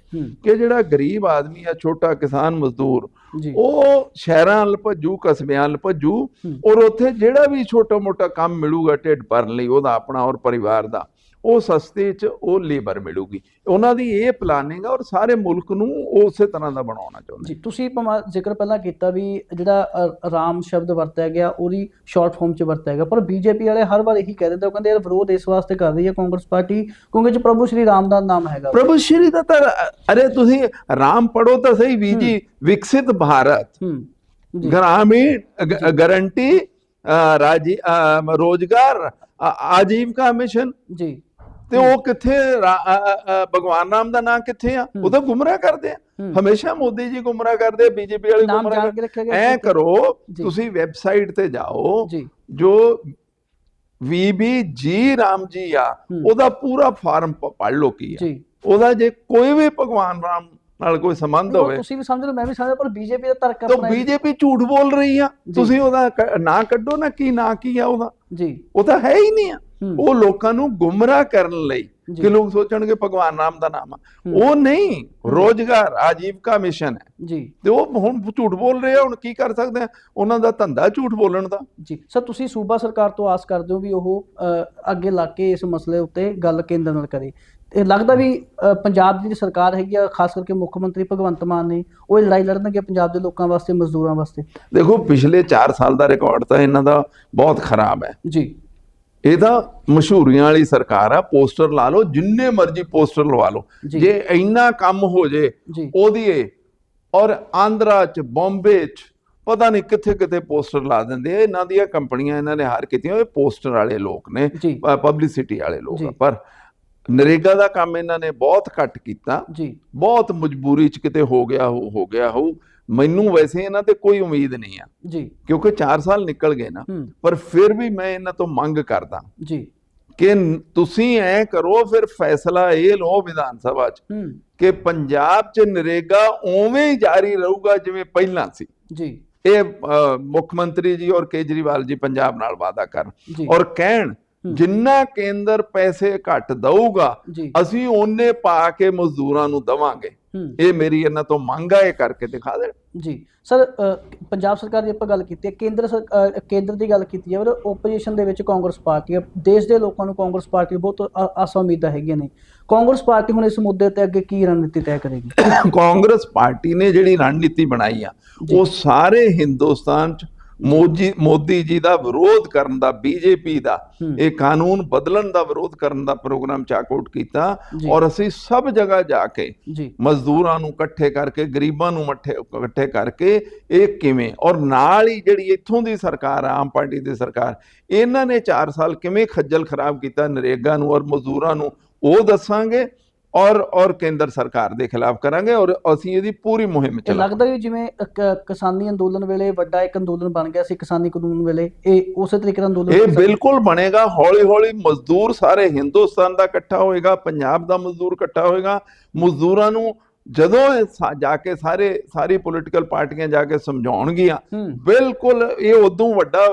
ਕਿ ਜਿਹੜਾ ਗਰੀਬ ਆਦਮੀ ਆ ਛੋਟਾ ਕਿਸਾਨ ਮਜ਼ਦੂਰ ਉਹ ਸ਼ਹਿਰਾਂ ਵੱਲ ਭੱਜੂ ਕਸਬਿਆਂ ਵੱਲ ਭੱਜੂ। ਔਰ ਉੱਥੇ ਜਿਹੜਾ ਵੀ ਛੋਟਾ ਮੋਟਾ ਕੰਮ ਮਿਲੂਗਾ ਢਿੱਡ ਭਰਨ ਲਈ ਉਹਦਾ ਆਪਣਾ ਔਰ ਪਰਿਵਾਰ ਦਾ। ਉਹ ਸਸਤੇ 'ਚ ਉਹ ਲੇਬਰ ਮਿਲੂਗੀ। ਉਹਨਾਂ ਦੀ ਇਹ ਪਲਾਨਿੰਗ ਆ ਔਰ ਸਾਰੇ ਮੁਲਕ ਨੂੰ ਉਸੇ ਤਰ੍ਹਾਂ ਦਾ ਬਣਾਉਣਾ ਚਾਹੁੰਦੇ ਜੀ ਤੁਸੀਂ ਜ਼ਿਕਰ ਪਹਿਲਾਂ ਕੀਤਾ ਵੀ ਜਿਹੜਾ ਆਰਾਮ ਸ਼ਬਦ ਵਰਤਿਆ ਗਿਆ ਉਹਦੀ ਸ਼ਾਰਟ ਫਾਰਮ 'ਚ ਵਰਤਿਆ ਗਿਆ ਪਰ ਬੀਜੇਪੀ ਵਾਲੇ ਹਰ ਵਾਰ ਇਹੀ ਕਹਿੰਦੇ ਉਹ ਕਹਿੰਦੇ ਯਾਰ ਵਿਰੋਧ ਇਸ ਵਾਸਤੇ ਕਰ ਰਹੀ ਹੈ ਕਾਂਗਰਸ ਪਾਰਟੀ ਕਿਉਂਕਿ ਚ ਪ੍ਰਭੂ ਸ਼੍ਰੀ ਰਾਮ ਦਾ ਨਾਮ ਹੈਗਾ। ਪ੍ਰਭੂ ਸ਼੍ਰੀ ਦਾ ਤਾਂ ਅਰੇ ਤੁਸੀਂ ਰਾਮ ਪੜੋ ਤਾਂ ਸਹੀ ਵੀ ਜੀ ਵਿਕਸਿਤ ਭਾਰਤ। ਗ੍ਰਾਮੀਣ ਗਾਰੰਟੀ ਰਾਜੀ ਰੋਜ਼ਗਾਰ ਆਜੀਵਿਕਾ ਮਿਸ਼ਨ। ਜੀ। ਤੇ ਉਹ ਕਿੱਥੇ ਭਗਵਾਨ ਰਾਮ ਦਾ ਨਾਂ ਕਿੱਥੇ ਆ ਉਹ ਤਾਂ ਗੁੰਮਰਾਹ ਕਰਦੇ ਆ। ਹਮੇਸ਼ਾ ਮੋਦੀ ਜੀ ਗੁੰਮਰਾਹ ਕਰਦੇ ਬੀਜੇਪੀ ਵਾਲੇ ਨਾਮ ਗੁੰਮਰਾਹ ਐ। ਕਰੋ। ਤੁਸੀਂ ਵੈਬਸਾਈਟ ਤੇ ਜਾਓ ਜੀ ਵੀਬੀ ਜੀ ਰਾਮ ਜੀ ਆ। ਉਹਦਾ ਪੂਰਾ ਫਾਰਮ ਪੜ੍ਹ ਲਓ ਕੀ ਆ ਉਹਦਾ ਜੇ ਕੋਈ ਵੀ ਭਗਵਾਨ ਰਾਮ ਨਾਲ ਕੋਈ ਸੰਬੰਧ ਹੋਵੇ ਤੁਸੀਂ ਵੀ ਸਮਝ ਲਓ ਮੈਂ ਵੀ ਸਮਝਦਾ ਪਰ ਬੀਜੇਪੀ ਦਾ ਤਰਕ ਤਾਂ ਆਪਣਾ ਹੈ। ਬੀਜੇਪੀ ਝੂਠ ਬੋਲ ਰਹੀ ਆ। ਤੁਸੀਂ ਉਹਦਾ ਨਾਂ ਕੱਢੋ ਨਾ ਕੀ ਨਾਂ ਕੀ ਆ ਉਹਦਾ ਜੀ। ਉਹ ਤਾਂ ਹੈ ਹੀ ਨਹੀਂ ਆ। ਉਹ ਲੋਕਾਂ ਨੂੰ ਗੁੰਮਰਾਹ ਕਰਨ ਲਈ। ਕਿ ਲੋਕ ਸੋਚਣਗੇ ਭਗਵਾਨ ਰਾਮ ਦਾ ਨਾਮ ਆ। ਉਹ ਨਹੀਂ ਰੋਜ਼ਗਾਰ ਆਜੀਵਕਾ ਮਿਸ਼ਨ ਹੈ। ਜੀ। ਤੇ ਉਹ ਹੁਣ ਝੂਠ ਬੋਲ ਰਹੇ ਆ ਹੁਣ ਕੀ ਕਰ ਸਕਦੇ ਆ? ਉਹਨਾਂ ਦਾ ਧੰਦਾ ਝੂਠ ਬੋਲਣ ਦਾ। ਜੀ। ਸਰ ਤੁਸੀਂ ਸੂਬਾ ਸਰਕਾਰ ਤੋਂ ਆਸ ਕਰਦੇ ਹੋ ਵੀ ਉਹ ਅੱਗੇ ਲੱਗ ਕੇ ਇਸ ਮਸਲੇ ਉੱਤੇ ਗੱਲ ਕੇਂਦਰ ਨਾਲ ਕਰੇ। ਇਹ ਲੱਗਦਾ ਵੀ ਪੰਜਾਬ ਦੀ ਜਿਹੜੀ ਸਰਕਾਰ ਹੈਗੀ ਆ ਖਾਸ ਕਰਕੇ ਮੁੱਖ ਮੰਤਰੀ ਭਗਵੰਤ ਮਾਨ ਨੇ ਉਹ ਇਹ ਲੜਾਈ ਲੜਨਗੇ ਪੰਜਾਬ ਦੇ ਲੋਕਾਂ ਵਾਸਤੇ ਮਜ਼ਦੂਰਾਂ ਵਾਸਤੇ। ਦੇਖੋ ਪਿਛਲੇ 4 ਸਾਲ ਦਾ ਰਿਕਾਰਡ ਤਾਂ ਇਹਨਾਂ ਦਾ ਬਹੁਤ ਖਰਾਬ ਹੈ। ਜੀ। ਇਹ ਤਾਂ ਮਸ਼ਹੂਰੀਆਂ ਵਾਲੀ ਸਰਕਾਰ ਆ ਪੋਸਟਰ ਲਾ ਲਓ ਜਿੰਨੇ ਮਰਜ਼ੀ ਪੋਸਟਰ ਲਵਾ ਲਓ। ਜੀ। ਇੰਨਾ ਕੰਮ ਹੋ ਜੇ ਉਹਦੀ ਇਹ ਔਰ ਆਂਧਰਾ ਚ ਬੰਬੇ ਚ ਪਤਾ ਨਹੀਂ ਕਿੱਥੇ ਕਿੱਥੇ ਪੋਸਟਰ ਲਾ ਦਿੰਦੇ ਆ। ਇਹਨਾਂ ਦੀਆਂ ਕੰਪਨੀਆਂ ਇਹਨਾਂ ਨੇ ਹਾਰ ਕੀਤੀਆਂ ਇਹ ਪੋਸਟਰ ਵਾਲੇ ਲੋਕ ਨੇ ਪਬਲਿਸਿਟੀ ਵਾਲੇ ਲੋਕ। ਆ। ਪਰ ਨਰੇਗਾ ਦਾ ਕੰਮ ਇਹਨਾਂ ਨੇ ਬਹੁਤ ਘੱਟ ਕੀਤਾ। ਜੀ। ਬਹੁਤ ਮਜਬੂਰੀ ਚ ਕਿਤੇ ਹੋ ਗਿਆ ਹੋ ਹੋ ਗਿਆ ਹੋ ਮੈਨੂੰ ਵੈਸੇ ਇਹਨਾਂ ਤੇ ਕੋਈ ਉਮੀਦ ਨਹੀਂ ਆ। ਜੀ। ਕਿਉਂਕਿ 4 ਸਾਲ ਨਿਕਲ ਗਏ ਨਾ। ਪਰ ਫਿਰ ਵੀ ਮੈਂ ਇਹਨਾਂ ਤੋਂ ਮੰਗ ਕਰਦਾ। ਜੀ। ਕਿ ਤੁਸੀਂ ਐ ਕਰੋ ਫਿਰ ਫੈਸਲਾ ਇਹ ਲਓ ਵਿਧਾਨ ਸਭਾ 'ਚ ਕਿ ਪੰਜਾਬ 'ਚ ਨਰੇਗਾ ਉਵੇਂ ਹੀ ਜਾਰੀ ਰਹੂਗਾ ਜਿਵੇਂ ਪਹਿਲਾਂ ਸੀ। ਜੀ। ਇਹ ਮੁੱਖ ਮੰਤਰੀ ਜੀ ਔਰ ਕੇਜਰੀਵਾਲ ਜੀ ਪੰਜਾਬ ਨਾਲ ਵਾਅਦਾ ਕਰਨ। ਔਰ ਕਹਿਣ। ਜਿੰਨਾ ਕੇਂਦਰ ਪੈਸੇ ਘੱਟ ਦਊਗਾ ਅਸੀਂ ਉਹਨੇ ਪਾ ਕੇ ਮਜ਼ਦੂਰਾਂ ਨੂੰ ਦਵਾਂਗੇ। ਇਹ ਮੇਰੀ ਇਹਨਾਂ ਤੋਂ ਮੰਗ ਆ ਇਹ ਕਰਕੇ ਦਿਖਾ ਦੇਣ ਜੀ। ਸਰ ਪੰਜਾਬ ਸਰਕਾਰ ਦੀ ਆਪਾਂ ਗੱਲ ਕੀਤੀ ਹੈ ਕੇਂਦਰ ਕੇਂਦਰ ਦੀ ਗੱਲ ਕੀਤੀ ਜਾਵੇ ਓਪੋਜੀਸ਼ਨ ਦੇ ਵਿੱਚ ਕਾਂਗਰਸ ਪਾਰਟੀ ਹੈ। ਦੇਸ਼ ਦੇ ਲੋਕਾਂ ਨੂੰ ਕਾਂਗਰਸ ਪਾਰਟੀ ਬਹੁਤ ਆਸਾਂ ਉਮੀਦਾਂ ਹੈਗੀਆਂ ਨੇ। ਕਾਂਗਰਸ ਪਾਰਟੀ ਹੁਣ ਇਸ ਮੁੱਦੇ ਤੇ ਅੱਗੇ ਕੀ ਰਣਨੀਤੀ ਤੈਅ ਕਰੇਗੀ? ਕਾਂਗਰਸ ਪਾਰਟੀ ਨੇ ਜਿਹੜੀ ਰਣਨੀਤੀ ਬਣਾਈ ਆ। ਉਹ ਸਾਰੇ ਹਿੰਦੁਸਤਾਨ ਚ ਮੋਦੀ ਮੋਦੀ ਜੀ ਦਾ ਵਿਰੋਧ ਕਰਨ ਦਾ ਬੀਜੇਪੀ ਦਾ। ਇਹ ਕਾਨੂੰਨ ਬਦਲਣ ਦਾ ਵਿਰੋਧ ਕਰਨ ਦਾ ਪ੍ਰੋਗਰਾਮ ਚਾਕਆਊਟ ਕੀਤਾ। ਔਰ ਅਸੀਂ ਸਭ ਜਗ੍ਹਾ ਜਾ ਕੇ ਮਜ਼ਦੂਰਾਂ ਨੂੰ ਇਕੱਠੇ ਕਰਕੇ ਗਰੀਬਾਂ ਨੂੰ ਮੱਠੇ ਇਕੱਠੇ ਕਰਕੇ ਇਹ ਕਿਵੇਂ ਔਰ ਨਾਲ ਹੀ ਜਿਹੜੀ ਇੱਥੋਂ ਦੀ ਸਰਕਾਰ ਆਮ ਪਾਰਟੀ ਦੀ ਸਰਕਾਰ ਇਹਨਾਂ ਨੇ 4 ਸਾਲ ਕਿਵੇਂ ਖੱਜਲ ਖਰਾਬ ਕੀਤਾ ਨਰੇਗਾ ਨੂੰ ਔਰ ਮਜ਼ਦੂਰਾਂ ਨੂੰ ਉਹ ਦੱਸਾਂਗੇ ਔਰ ਔਰ ਕੇਂਦਰ ਸਰਕਾਰ ਦੇ ਖਿਲਾਫ ਕਰਾਂਗੇ ਔਰ ਅਸੀਂ ਇਹਦੀ ਪੂਰੀ ਮੁਹਿੰਮ ਚਲਾਵਾਂਗੇ। ਲੱਗਦਾ ਵੀ ਜਿਵੇਂ ਕਿਸਾਨੀ ਅੰਦੋਲਨ ਵੇਲੇ ਵੱਡਾ ਇੱਕ ਅੰਦੋਲਨ ਬਣ ਗਿਆ ਸੀ ਕਿਸਾਨੀ ਕਾਨੂੰਨ ਵੇਲੇ ਇਹ ਉਸੇ ਤਰੀਕੇ ਦਾ ਅੰਦੋਲਨ ਇਹ ਹੋ? ਬਿਲਕੁਲ ਬਣੇਗਾ ਹੌਲੀ ਹੌਲੀ ਮਜ਼ਦੂਰ ਸਾਰੇ ਹਿੰਦੁਸਤਾਨ ਦਾ ਇਕੱਠਾ ਹੋਏਗਾ ਪੰਜਾਬ ਦਾ ਮਜ਼ਦੂਰ ਇਕੱਠਾ ਹੋਏਗਾ ਮਜ਼ਦੂਰਾਂ ਨੂੰ ਜਦੋਂ ਜਾ ਕੇ ਸਾਰੇ ਸਾਰੀ ਪੋਲੀਟੀਕਲ ਪਾਰਟੀਆਂ ਜਾ ਕੇ ਸਮਝਾਉਣਗੀਆਂ ਹੂੰ। ਬਿਲਕੁਲ ਇਹ ਉਦੋਂ ਵੱਡਾ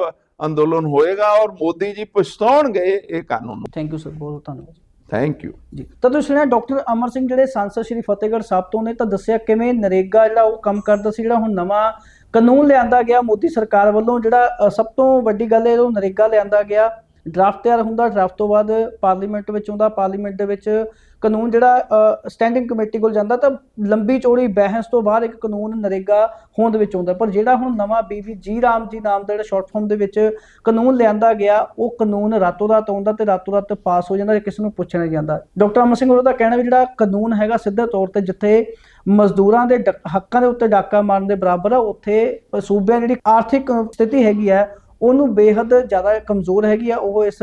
ਅੰਦੋਲਨ ਹੋਏਗਾ ਔਰ ਮੋਦੀ ਜੀ ਪਛਤਾਉਣਗੇ ਇਹ ਕਾਨੂੰਨ ਥੈਂਕ ਯੂ ਸਰ ਬਹੁਤ ਧੰਨਵਾਦ। ਥੈਂਕ ਯੂ ਜੀ, ਤਾਂ ਤੁਸੀਂ ਸੁਣਿਆ ਡਾਕਟਰ ਅਮਰ ਸਿੰਘ ਜਿਹੜੇ ਸੰਸਦ ਸ਼੍ਰੀ ਫਤਿਹਗੜ੍ਹ ਸਾਹਿਬ ਤੋਂ ਨੇ ਤਾਂ ਦੱਸਿਆ ਕਿਵੇਂ ਨਰੇਗਾ ਜਿਹੜਾ ਉਹ ਕੰਮ ਕਰਦਾ ਸੀ, ਜਿਹੜਾ ਹੁਣ ਨਵਾਂ ਕਾਨੂੰਨ ਲਿਆਂਦਾ ਗਿਆ ਮੋਦੀ ਸਰਕਾਰ ਵੱਲੋਂ ਜਿਹੜਾ ਸਭ ਤੋਂ ਵੱਡੀ ਗੱਲ ਇਹ ਉਹ ਨਰੇਗਾ ਲਿਆਂਦਾ ਗਿਆ। ਡਰਾਫਟ ਤਿਆਰ ਹੁੰਦਾ, ਡਰਾਫਟ ਤੋਂ ਬਾਅਦ ਪਾਰਲੀਮੈਂਟ ਵਿੱਚ ਆਉਂਦਾ ਪਾਰਲੀਮੈਂਟ ਦੇ ਵਿੱਚ ਕਾਨੂੰਨ ਜਿਹੜਾ ਸਟੈਂਡਿੰਗ ਕਮੇਟੀ ਕੋਲ ਜਾਂਦਾ ਤਾਂ ਲੰਬੀ ਚੌੜੀ ਬਹਿਸ ਤੋਂ ਬਾਅਦ ਇੱਕ ਕਾਨੂੰਨ ਨਰੇਗਾ ਹੋਂਦ ਵਿੱਚ ਆਉਂਦਾ। ਪਰ ਜਿਹੜਾ ਹੁਣ ਨਵਾਂ ਬੀਬੀ ਜੀ ਰਾਮ ਜੀ ਨਾਮ ਦਾ ਜਿਹੜਾ ਸ਼ਾਰਟ ਫਾਰਮ ਦੇ ਵਿੱਚ ਕਾਨੂੰਨ ਲਿਆਂਦਾ ਗਿਆ, ਉਹ ਕਾਨੂੰਨ ਰਾਤੋਂ ਰਾਤ ਆਉਂਦਾ ਤੇ ਰਾਤੋਂ ਰਾਤ ਪਾਸ ਹੋ ਜਾਂਦਾ ਤੇ ਕਿਸੇ ਨੂੰ ਪੁੱਛਿਆ ਨਹੀਂ ਜਾਂਦਾ। ਡਾਕਟਰ ਅਮਰ ਸਿੰਘ ਹੋਰਾਂ ਦਾ ਕਹਿਣਾ ਵੀ ਜਿਹੜਾ ਕਾਨੂੰਨ ਹੈਗਾ ਸਿੱਧੇ ਤੌਰ ਤੇ ਜਿੱਥੇ ਮਜ਼ਦੂਰਾਂ ਦੇ ਡ- ਹੱਕਾਂ ਦੇ ਉੱਤੇ ਡਾਕਾ ਮਾਰਨ ਦੇ ਬਰਾਬਰ ਆ, ਉੱਥੇ ਸੂਬਿਆਂ ਜਿਹੜੀ ਆਰਥਿਕ ਸਥਿਤੀ ਹੈਗੀ ਹੈ ਉਹਨੂੰ ਬੇਹੱਦ ਜ਼ਿਆਦਾ ਕਮਜ਼ੋਰ ਹੈਗੀ ਆ, ਉਹ ਇਸ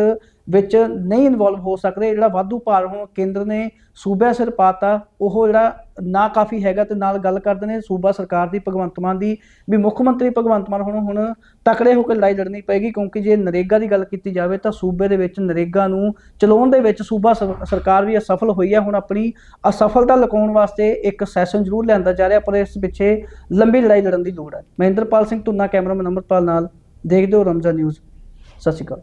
ਵਿੱਚ ਨਹੀਂ ਇਨਵੋਲਵ ਹੋ ਸਕਦੇ। ਜਿਹੜਾ ਵਾਧੂ ਭਾਰ ਹੁਣ ਕੇਂਦਰ ਨੇ ਸੂਬਿਆਂ ਸਿਰ ਪਾਤਾ, ਉਹ ਜਿਹੜਾ ਨਾ ਕਾਫੀ ਹੈਗਾ ਤੇ ਨਾਲ ਗੱਲ ਕਰਦੇ ਨੇ ਸੂਬਾ ਸਰਕਾਰ ਦੀ, ਭਗਵੰਤ ਮਾਨ ਦੀ, ਵੀ ਮੁੱਖ ਮੰਤਰੀ ਭਗਵੰਤ ਮਾਨ ਹੁਣ ਹੁਣ ਤਕੜੇ ਹੋ ਕੇ ਲੜਾਈ ਲੜਨੀ ਪਏਗੀ, ਕਿਉਂਕਿ ਜੇ ਨਰੇਗਾ ਦੀ ਗੱਲ ਕੀਤੀ ਜਾਵੇ ਤਾਂ ਸੂਬੇ ਦੇ ਵਿੱਚ ਨਰੇਗਾ ਨੂੰ ਚਲਾਉਣ ਦੇ ਵਿੱਚ ਸੂਬਾ ਸਰ- ਸਰਕਾਰ ਵੀ ਅਸਫਲ ਹੋਈ ਹੈ ਹੁਣ ਆਪਣੀ ਅਸਫਲਤਾ ਲੁਕਾਉਣ ਵਾਸਤੇ ਇੱਕ ਸੈਸ਼ਨ ਜ਼ਰੂਰ ਲਿਆਂਦਾ ਜਾ ਰਿਹਾ, ਪਰ ਇਸ ਪਿੱਛੇ ਲੰਬੀ ਲੜਾਈ ਲੜਨ ਦੀ ਲੋੜ ਹੈ ਮਹਿੰਦਰਪਾਲ ਸਿੰਘ ਧੁੰਨਾ, ਕੈਮਰਾਮੈਨ ਅਮਰਪਾਲ ਨਾਲ ਦੇਖਦੇ ਹੋ ਰਮਜ਼ਾਨ ਨਿਊਜ਼ ਸਤਿ ਸ਼੍ਰੀ ਅਕਾਲ।